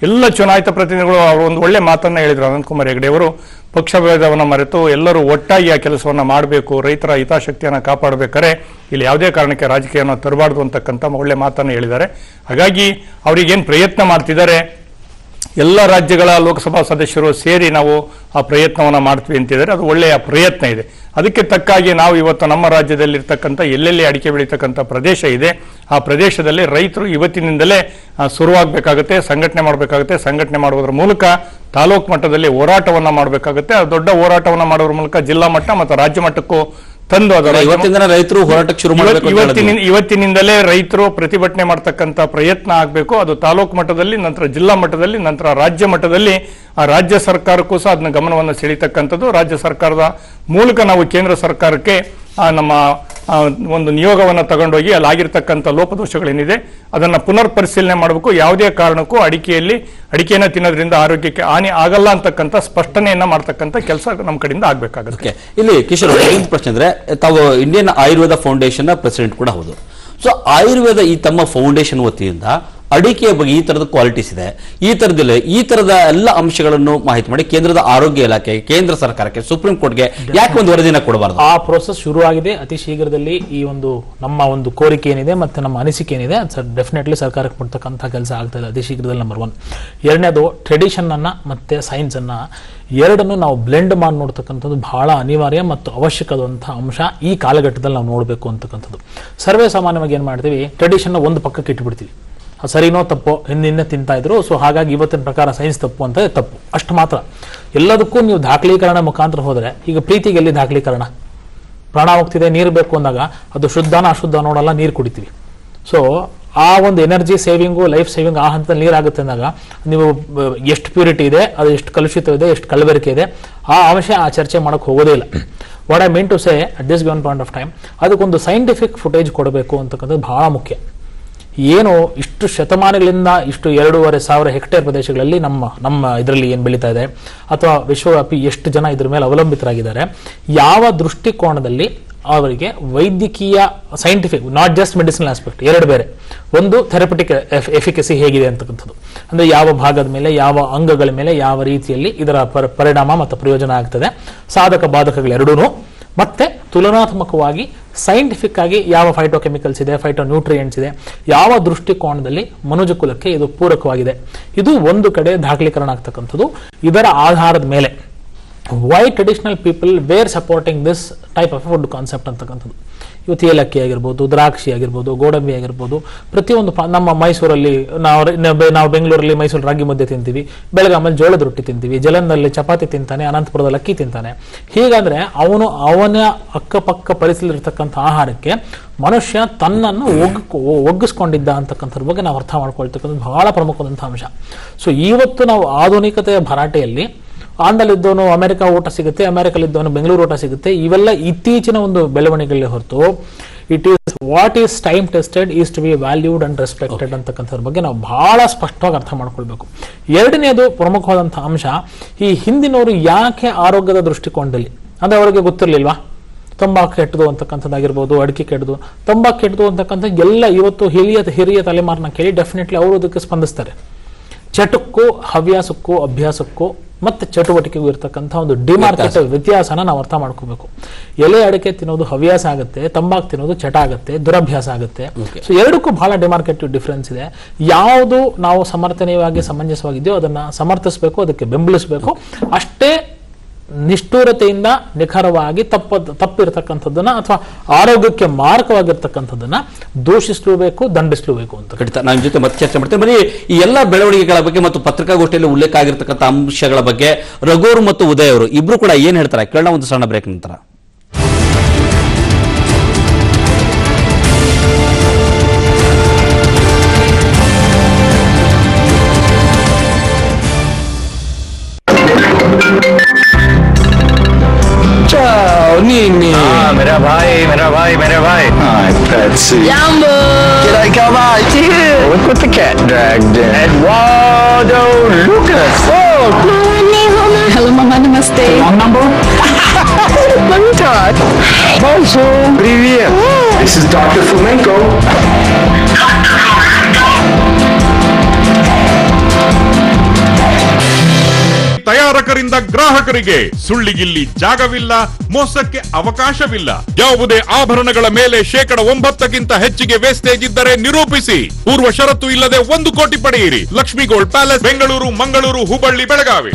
ಎಲ್ಲ ಚುನಾಯಿತ ಪ್ರತಿನಿಧಿಗಳು ಅವರು ಒಂದು ಒಳ್ಳೆ ಮಾತನ್ನ ಹೇಳಿದರು ಅನಂತಕುಮಾರ್ ಹೆಗಡೆ ಅವರು. ಪಕ್ಷ ಭೇದವನ್ನು ಮರೆತು ಎಲ್ಲರೂ ಒಟ್ಟಾಗಿ ಆ ಕೆಲಸವನ್ನು ಮಾಡಬೇಕು, ರೈತರ ಹಿತಾಸಕ್ತಿಯನ್ನು ಕಾಪಾಡಬೇಕಾದ್ರೆ ಇಲ್ಲಿ ಯಾವುದೇ ಕಾರಣಕ್ಕೆ ರಾಜಕೀಯವನ್ನು ತರಬಾರ್ದು ಅಂತಕ್ಕಂಥ ಒಳ್ಳೆ ಮಾತನ್ನು ಹೇಳಿದ್ದಾರೆ. ಹಾಗಾಗಿ ಅವರಿಗೇನು ಪ್ರಯತ್ನ ಮಾಡ್ತಿದ್ದಾರೆ ಎಲ್ಲ ರಾಜ್ಯಗಳ ಲೋಕಸಭಾ ಸದಸ್ಯರು ಸೇರಿ ನಾವು ಆ ಪ್ರಯತ್ನವನ್ನು ಮಾಡ್ತೀವಿ ಅಂತಿದ್ದಾರೆ. ಅದು ಒಳ್ಳೆಯ ಪ್ರಯತ್ನ ಇದೆ. ಅದಕ್ಕೆ ತಕ್ಕಾಗಿ ನಾವು ಇವತ್ತು ನಮ್ಮ ರಾಜ್ಯದಲ್ಲಿರ್ತಕ್ಕಂಥ, ಎಲ್ಲೆಲ್ಲಿ ಅಡಿಕೆ ಬೆಳೀತಕ್ಕಂಥ ಪ್ರದೇಶ ಇದೆ, ಆ ಪ್ರದೇಶದಲ್ಲಿ ರೈತರು ಇವತ್ತಿನಿಂದಲೇ ಶುರುವಾಗಬೇಕಾಗುತ್ತೆ, ಸಂಘಟನೆ ಮಾಡಬೇಕಾಗುತ್ತೆ. ಸಂಘಟನೆ ಮಾಡುವುದರ ಮೂಲಕ ತಾಲೂಕು ಮಟ್ಟದಲ್ಲಿ ಹೋರಾಟವನ್ನು ಮಾಡಬೇಕಾಗುತ್ತೆ. ಆ ದೊಡ್ಡ ಹೋರಾಟವನ್ನು ಮಾಡೋದ್ರ ಮೂಲಕ ಜಿಲ್ಲಾ ಮಟ್ಟ ಮತ್ತು ರಾಜ್ಯ ಮಟ್ಟಕ್ಕೂ ತಂದು ಅದರ ಇವತ್ತಿನ ರೈತರು ಹೋರಾಟಕ್ಕೆ ಶುರು ಮಾಡಬೇಕು ಇವತ್ತಿನ ಇವತ್ತಿನಿಂದಲೇ ರೈತರು ಪ್ರತಿಭಟನೆ ಮಾಡ್ತಕ್ಕಂಥ ಪ್ರಯತ್ನ ಆಗಬೇಕು. ಅದು ತಾಲೂಕು ಮಟ್ಟದಲ್ಲಿ ನಂತರ ಜಿಲ್ಲಾ ಮಟ್ಟದಲ್ಲಿ ನಂತರ ರಾಜ್ಯ ಮಟ್ಟದಲ್ಲಿ ಆ ರಾಜ್ಯ ಸರ್ಕಾರಕ್ಕೂ ಸಹ ಅದನ್ನ ಗಮನವನ್ನು ಸೆಳೀತಕ್ಕಂಥದ್ದು. ರಾಜ್ಯ ಸರ್ಕಾರದ ಮೂಲಕ ನಾವು ಕೇಂದ್ರ ಸರ್ಕಾರಕ್ಕೆ ನಮ್ಮ ಒಂದು ನಿಯೋಗವನ್ನು ತಗೊಂಡೋಗಿ ಅಲ್ಲಿ ಆಗಿರ್ತಕ್ಕಂಥ ಲೋಪದೋಷಗಳೇನಿದೆ, ಅದನ್ನು ಪುನರ್ ಪರಿಶೀಲನೆ ಮಾಡಬೇಕು. ಯಾವುದೇ ಕಾರಣಕ್ಕೂ ಅಡಿಕೆಯಲ್ಲಿ, ಅಡಿಕೆಯನ್ನ ತಿನ್ನೋದ್ರಿಂದ ಆರೋಗ್ಯಕ್ಕೆ ಹಾನಿ ಆಗಲ್ಲ ಅಂತಕ್ಕಂಥ ಸ್ಪಷ್ಟನೆಯನ್ನ ಮಾಡ್ತಕ್ಕಂಥ ಕೆಲಸ ನಮ್ಮ ಕಡೆಯಿಂದ ಆಗಬೇಕಾಗುತ್ತೆ. ಇಲ್ಲಿ ಕಿಶೋರ್ ಪ್ರಶ್ನೆ ಅಂದ್ರೆ, ತಾವು ಇಂಡಿಯನ್ ಆಯುರ್ವೇದ ಫೌಂಡೇಶನ್ ಪ್ರೆಸಿಡೆಂಟ್ ಕೂಡ ಹೌದು. ಸೊ, ಆಯುರ್ವೇದ ಈ ತಮ್ಮ ಫೌಂಡೇಶನ್ ವತಿಯಿಂದ ಅಡಿಕೆಯ ಬಗ್ಗೆ ಈ ತರದ ಕ್ವಾಲಿಟೀಸ್ ಇದೆ. ಈ ತರದಲ್ಲಿ ಈ ತರದ ಎಲ್ಲ ಅಂಶಗಳನ್ನು ಮಾಹಿತಿ ಮಾಡಿ ಕೇಂದ್ರದ ಆರೋಗ್ಯ ಇಲಾಖೆ ಕೇಂದ್ರ ಸರ್ಕಾರಕ್ಕೆ ಸುಪ್ರೀಂ ಕೋರ್ಟ್ಗೆ ಯಾಕೆ ಒಂದು ವರದಿನ ಕೊಡಬಾರದು? ಆ ಪ್ರೋಸೆಸ್ ಶುರುವಾಗಿದೆ. ಅತಿ ಶೀಘ್ರದಲ್ಲಿ ಈ ಒಂದು ನಮ್ಮ ಒಂದು ಕೋರಿಕೆ ಏನಿದೆ ಮತ್ತೆ ನಮ್ಮ ಅನಿಸಿಕೆ ಏನಿದೆ ಡೆಫಿನೆಟ್ಲಿ ಸರ್ಕಾರಕ್ಕೆ ಕೊಡ್ತಕ್ಕಂಥ ಕೆಲಸ ಆಗ್ತಾ ಇದೆ. ಅತಿ ಶೀಘ್ರದಲ್ಲಿ ನಂಬರ್ ಒನ್ ಎರಡನೇದು ಟ್ರೆಡಿಷನ್ ಅನ್ನ ಮತ್ತೆ ಸೈನ್ಸ್ ಅನ್ನ ಎರಡನ್ನು ನಾವು ಬ್ಲೆಂಡ್ ಮಾಡಿ ನೋಡ್ತಕ್ಕಂಥದ್ದು ಬಹಳ ಅನಿವಾರ್ಯ ಮತ್ತು ಅವಶ್ಯಕದಂತಹ ಅಂಶ ಈ ಕಾಲಘಟ್ಟದಲ್ಲಿ ನಾವು ನೋಡಬೇಕು ಅಂತಕ್ಕಂಥದ್ದು. ಸರ್ವೇ ಸಾಮಾನ್ಯವಾಗಿ ಏನು ಮಾಡ್ತೀವಿ? ಟ್ರೆಡಿಷನ್ ಒಂದು ಪಕ್ಕಕ್ಕೆ ಇಟ್ಬಿಡ್ತೀವಿ. ಸರಿನೋ ತಪ್ಪೋ? ಹಿಂದಿನ ತಿಂತಾ ಇದ್ರು ಸೊ ಹಾಗಾಗಿ ಇವತ್ತಿನ ಪ್ರಕಾರ ಸೈನ್ಸ್ ತಪ್ಪು ಅಂತ ತಪ್ಪು. ಅಷ್ಟು ಮಾತ್ರ. ಎಲ್ಲದಕ್ಕೂ ನೀವು ದಾಖಲೀಕರಣ ಮುಖಾಂತರ ಹೋದರೆ, ಈಗ ಪ್ರೀತಿಗೆ ಎಲ್ಲಿ ದಾಖಲೀಕರಣ? ಪ್ರಾಣ ಹೋಗ್ತಿದೆ, ನೀರು ಬೇಕು ಅಂದಾಗ, ಅದು ಶುದ್ಧನ ಅಶುದ್ಧ ನೋಡಲ್ಲ, ನೀರು ಕುಡಿತೀವಿ. ಸೊ ಆ ಒಂದು ಎನರ್ಜಿ ಸೇವಿಂಗು, ಲೈಫ್ ಸೇವಿಂಗ್, ಆ ಹಂತದಲ್ಲಿ ನೀರಾಗುತ್ತೆ ಅಂದಾಗ, ನೀವು ಎಷ್ಟು ಪ್ಯೂರಿಟಿ ಇದೆ, ಅದು ಎಷ್ಟು ಕಲುಷಿತ ಇದೆ, ಎಷ್ಟು ಕಲಬೆರಕೆ ಇದೆ, ಆ ಅಂಶ ಆ ಚರ್ಚೆ ಮಾಡೋಕೆ ಹೋಗೋದೇ ಇಲ್ಲ. What I mean to say at this given point of time ಅದಕ್ಕೊಂದು ಸೈಂಟಿಫಿಕ್ ಫುಟೇಜ್ ಕೊಡಬೇಕು ಅಂತಕ್ಕಂಥದ್ದು ಭಾಳ ಮುಖ್ಯ. ಏನು ಇಷ್ಟು ಶತಮಾನಗಳಿಂದ ಇಷ್ಟು ಎರಡೂವರೆ ಸಾವಿರ ಹೆಕ್ಟೇರ್ ಪ್ರದೇಶಗಳಲ್ಲಿ ನಮ್ಮ ನಮ್ಮ ಇದರಲ್ಲಿ ಏನು ಬೆಳೀತಾ ಇದೆ? ಅಥವಾ ವಿಶ್ವವ್ಯಾಪಿ ಎಷ್ಟು ಜನ ಇದ್ರ ಮೇಲೆ ಅವಲಂಬಿತರಾಗಿದ್ದಾರೆ? ಯಾವ ದೃಷ್ಟಿಕೋನದಲ್ಲಿ ಅವರಿಗೆ ವೈದ್ಯಕೀಯ scientific not just medicine aspect ಎರಡು ಬೇರೆ. ಒಂದು ಥೆರಪಟಿಕ್ ಎಫಿಕಸಿ ಹೇಗಿದೆ ಅಂತಕ್ಕಂಥದ್ದು. ಅಂದರೆ ಯಾವ ಭಾಗದ ಮೇಲೆ, ಯಾವ ಅಂಗಗಳ ಮೇಲೆ, ಯಾವ ರೀತಿಯಲ್ಲಿ ಇದರ ಪರ- ಪರಿಣಾಮ ಮತ್ತು ಪ್ರಯೋಜನ ಆಗ್ತದೆ? ಸಾಧಕ ಬಾಧಕಗಳೆರಡೂ ಮತ್ತೆ ತುಲನಾತ್ಮಕವಾಗಿ ಸೈಂಟಿಫಿಕ್ ಆಗಿ ಯಾವ ಫೈಟೋ ಕೆಮಿಕಲ್ಸ್ ಇದೆ ಫೈಟೋ ನ್ಯೂಟ್ರಿಯೆಂಟ್ಸ್ ಇದೆ, ಯಾವ ದೃಷ್ಟಿಕೋನದಲ್ಲಿ ಮನುಜಕುಲಕ್ಕೆ ಇದು ಪೂರಕವಾಗಿದೆ. ಇದು ಒಂದು ಕಡೆ ದಾಖಲೀಕರಣ ಆಗ್ತಕ್ಕಂಥದ್ದು. ಇದರ ಆಧಾರದ ಮೇಲೆ why traditional people were supporting this type of food concept ಅಂತಕ್ಕಂಥದ್ದು. ಇವತ್ತು ಏಲಕ್ಕಿ ಆಗಿರ್ಬೋದು, ದ್ರಾಕ್ಷಿ ಆಗಿರ್ಬೋದು, ಗೋಡಂಬಿ ಆಗಿರ್ಬೋದು, ಪ್ರತಿಯೊಂದು ನಮ್ಮ ಮೈಸೂರಲ್ಲಿ ನಾವು ನಾವು ಬೆಂಗಳೂರಲ್ಲಿ ಮೈಸೂರು ರಾಗಿ ಮುದ್ದೆ ತಿಂತೀವಿ, ಬೆಳಗಾಮಲ್ಲಿ ಜೋಳದ ರೊಟ್ಟಿ ತಿಂತೀವಿ ಜಲನ್ನಲ್ಲಿ ಚಪಾತಿ ತಿಂತಾನೆ, ಅನಂತಪುರದಲ್ಲಿ ಅಕ್ಕಿ ತಿಂತಾನೆ. ಹೀಗಂದ್ರೆ ಅವನು, ಅವನ ಅಕ್ಕಪಕ್ಕ ಪರಿಸಲಿರ್ತಕ್ಕಂಥ ಆಹಾರಕ್ಕೆ ಮನುಷ್ಯ ತನ್ನನ್ನು ಒಗ್ಗು ಒಗ್ಗಿಸ್ಕೊಂಡಿದ್ದ ಅಂತಕ್ಕಂಥದ್ರ ಬಗ್ಗೆ ನಾವು ಅರ್ಥ ಮಾಡ್ಕೊಳ್ತಕ್ಕಂಥದ್ದು ಬಹಳ ಪ್ರಮುಖವಾದಂಥ ಅಂಶ. ಸೊ ಇವತ್ತು ನಾವು ಆಧುನಿಕತೆಯ ಭರಾಟೆಯಲ್ಲಿ ಆಂಧ್ರಲ್ಲಿದ್ದವನು ಅಮೆರಿಕ ಊಟ ಸಿಗುತ್ತೆ ಅಮೆರಿಕಲ್ಲಿದ್ದವನು ಬೆಂಗಳೂರು ಊಟ ಸಿಗುತ್ತೆ. ಇವೆಲ್ಲ ಇತ್ತೀಚಿನ ಒಂದು ಬೆಳವಣಿಗೆಗಳೇ ಹೊರತು it is what is time tested is to be valued and respected ಅಂತಕ್ಕಂಥದ್ರ ಬಗ್ಗೆ ನಾವು ಬಹಳ ಸ್ಪಷ್ಟವಾಗಿ ಅರ್ಥ ಮಾಡ್ಕೊಳ್ಬೇಕು. ಎರಡನೇದು ಪ್ರಮುಖವಾದಂಥ ಅಂಶ ಈ ಹಿಂದಿನವರು ಯಾಕೆ ಆರೋಗ್ಯದ ದೃಷ್ಟಿಕೋನದಲ್ಲಿ? ಅಂದರೆ ಅವರಿಗೆ ಗೊತ್ತಿರಲಿಲ್ವಾ? ತಂಬಾಕು ಕೆಟ್ಟದು ಅಂತಕ್ಕಂಥದ್ದಾಗಿರ್ಬೋದು ಅಡಿಕೆ ಕೆಟ್ಟದು ತಂಬಾಕು ಕೆಟ್ಟದು ಅಂತಕ್ಕಂಥ ಎಲ್ಲ ಇವತ್ತು ಹಿರಿಯ ಹಿರಿಯ ತಲೆಮಾರನ್ನ ಕೇಳಿ ಡೆಫಿನೆಟ್ಲಿ ಅವರು ಅದಕ್ಕೆ ಸ್ಪಂದಿಸ್ತಾರೆ. ಚಟಕ್ಕೂ ಹವ್ಯಾಸಕ್ಕೂ ಅಭ್ಯಾಸಕ್ಕೂ ಮತ್ತೆ ಚಟುವಟಿಕೆಗೂ ಇರತಕ್ಕಂಥ ಒಂದು ಡಿಮಾರ್ಕೆಟ್ ವ್ಯತ್ಯಾಸನ ನಾವು ಅರ್ಥ ಮಾಡ್ಕೋಬೇಕು. ಎಲೆ ಅಡಿಕೆ ತಿನ್ನೋದು ಹವ್ಯಾಸ ಆಗುತ್ತೆ ತಂಬಾಕು ತಿನ್ನೋದು ಚಟ ಆಗುತ್ತೆ ದುರಭ್ಯಾಸ ಆಗುತ್ತೆ. ಸೊ ಎರಡಕ್ಕೂ ಬಹಳ ಡಿಮಾರ್ಕೆಟಿವ್ ಡಿಫ್ರೆನ್ಸ್ ಇದೆ. ಯಾವುದು ನಾವು ಸಮರ್ಥನೀಯವಾಗಿ ಸಮಂಜಸವಾಗಿದೆಯೋ ಅದನ್ನ ಸಮರ್ಥಿಸಬೇಕು ಅದಕ್ಕೆ ಬೆಂಬಲಿಸಬೇಕು. ಅಷ್ಟೇ ನಿಷ್ಠೂರತೆಯಿಂದ ನಿಖರವಾಗಿ ತಪ್ಪ, ತಪ್ಪಿರ್ತಕ್ಕಂಥದ್ದನ್ನ ಅಥವಾ ಆರೋಗ್ಯಕ್ಕೆ ಮಾರಕವಾಗಿರ್ತಕ್ಕಂಥದ್ದನ್ನ ದೂಷಿಸ್ಲೂಬೇಕು, ದಂಡಿಸ್ಲೂಬೇಕು ಅಂತ. ಖಂಡಿತ. ನಾನು ಜೊತೆ ಮತ್ತೆ ಚರ್ಚೆ ಮಾಡ್ತೇನೆ ಬನ್ನಿ ಈ ಎಲ್ಲ ಬೆಳವಣಿಗೆಗಳ ಬಗ್ಗೆ ಮತ್ತು ಪತ್ರಿಕಾಗೋಷ್ಠಿಯಲ್ಲಿ ಉಲ್ಲೇಖ ಆಗಿರ್ತಕ್ಕಂಥ ಅಂಶಗಳ ಬಗ್ಗೆ ರಘುವರು ಮತ್ತು ಉದಯ್ ಅವರು ಇಬ್ರು ಕೂಡ ಏನ್ ಹೇಳ್ತಾರೆ? ಕೇಳೋಣ ಒಂದು ಸಣ್ಣ ಬ್ರೇಕ್ ನಂತರ. ভাই মেরে ভাই Hi, Patsy. Jumbo! G'day, on, Dude! Look what the cat dragged in. Eduardo Lucas. Oh, Hello, Mama. Namaste. Wrong number? Let me talk. Bonjour. Привет. This is Dr. Flamenco. ಗ್ರಾಹಕರಿಗೆ ಸುಳ್ಳಿಗಿಲ್ಲಿ ಜಾಗವಿಲ್ಲ ಮೋಸಕ್ಕೆ ಅವಕಾಶವಿಲ್ಲ. ಯಾವುದೇ ಆಭರಣಗಳ ಮೇಲೆ ಶೇಕಡ ಒಂಬತ್ತಕ್ಕಿಂತ ಹೆಚ್ಚಿಗೆ ವೇಸ್ಟೇಜ್ ಇದ್ದರೆ ನಿರೂಪಿಸಿ. ಪೂರ್ವ ಷರತ್ತು ಇಲ್ಲದೆ ಒಂದು ಕೋಟಿ ಪಡೆಯಿರಿ. Lakshmi gold palace Bengaluru Mangaluru Hubballi Belagavi.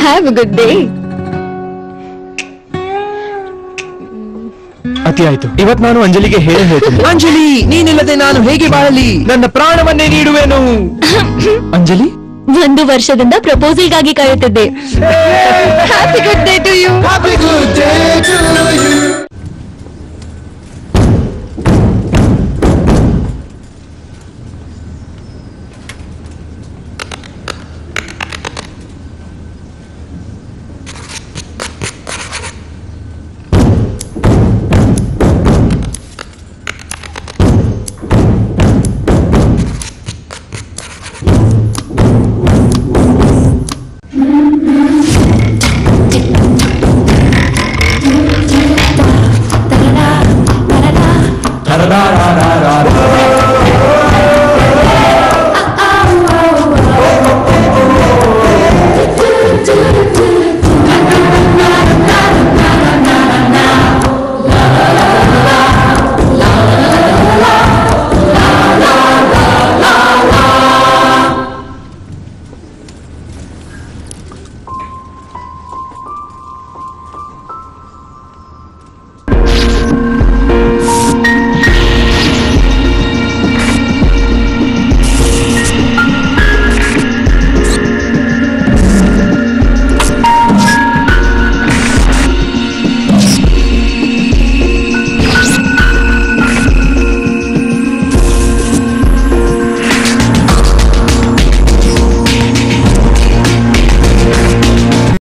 Have a good day ಅತಿ ಆಯ್ತು. ಇವತ್ ನಾನು ಅಂಜಲಿಗೆ ಹೇಳಿ ಹೇಳ್ತೀನಿ. ಅಂಜಲಿ ನೀನಿಲ್ಲದೆ ನಾನು ಹೇಗೆ ಬಾಳಲಿ? ನನ್ನ ಪ್ರಾಣವನ್ನೇ ನೀಡುವೆನು. ಅಂಜಲಿ? ಒಂದು ವರ್ಷದಿಂದ ಪ್ರಪೋಸಲ್ಗಾಗಿ ಕಾಯುತ್ತಿದ್ದೆ. Happy good day to you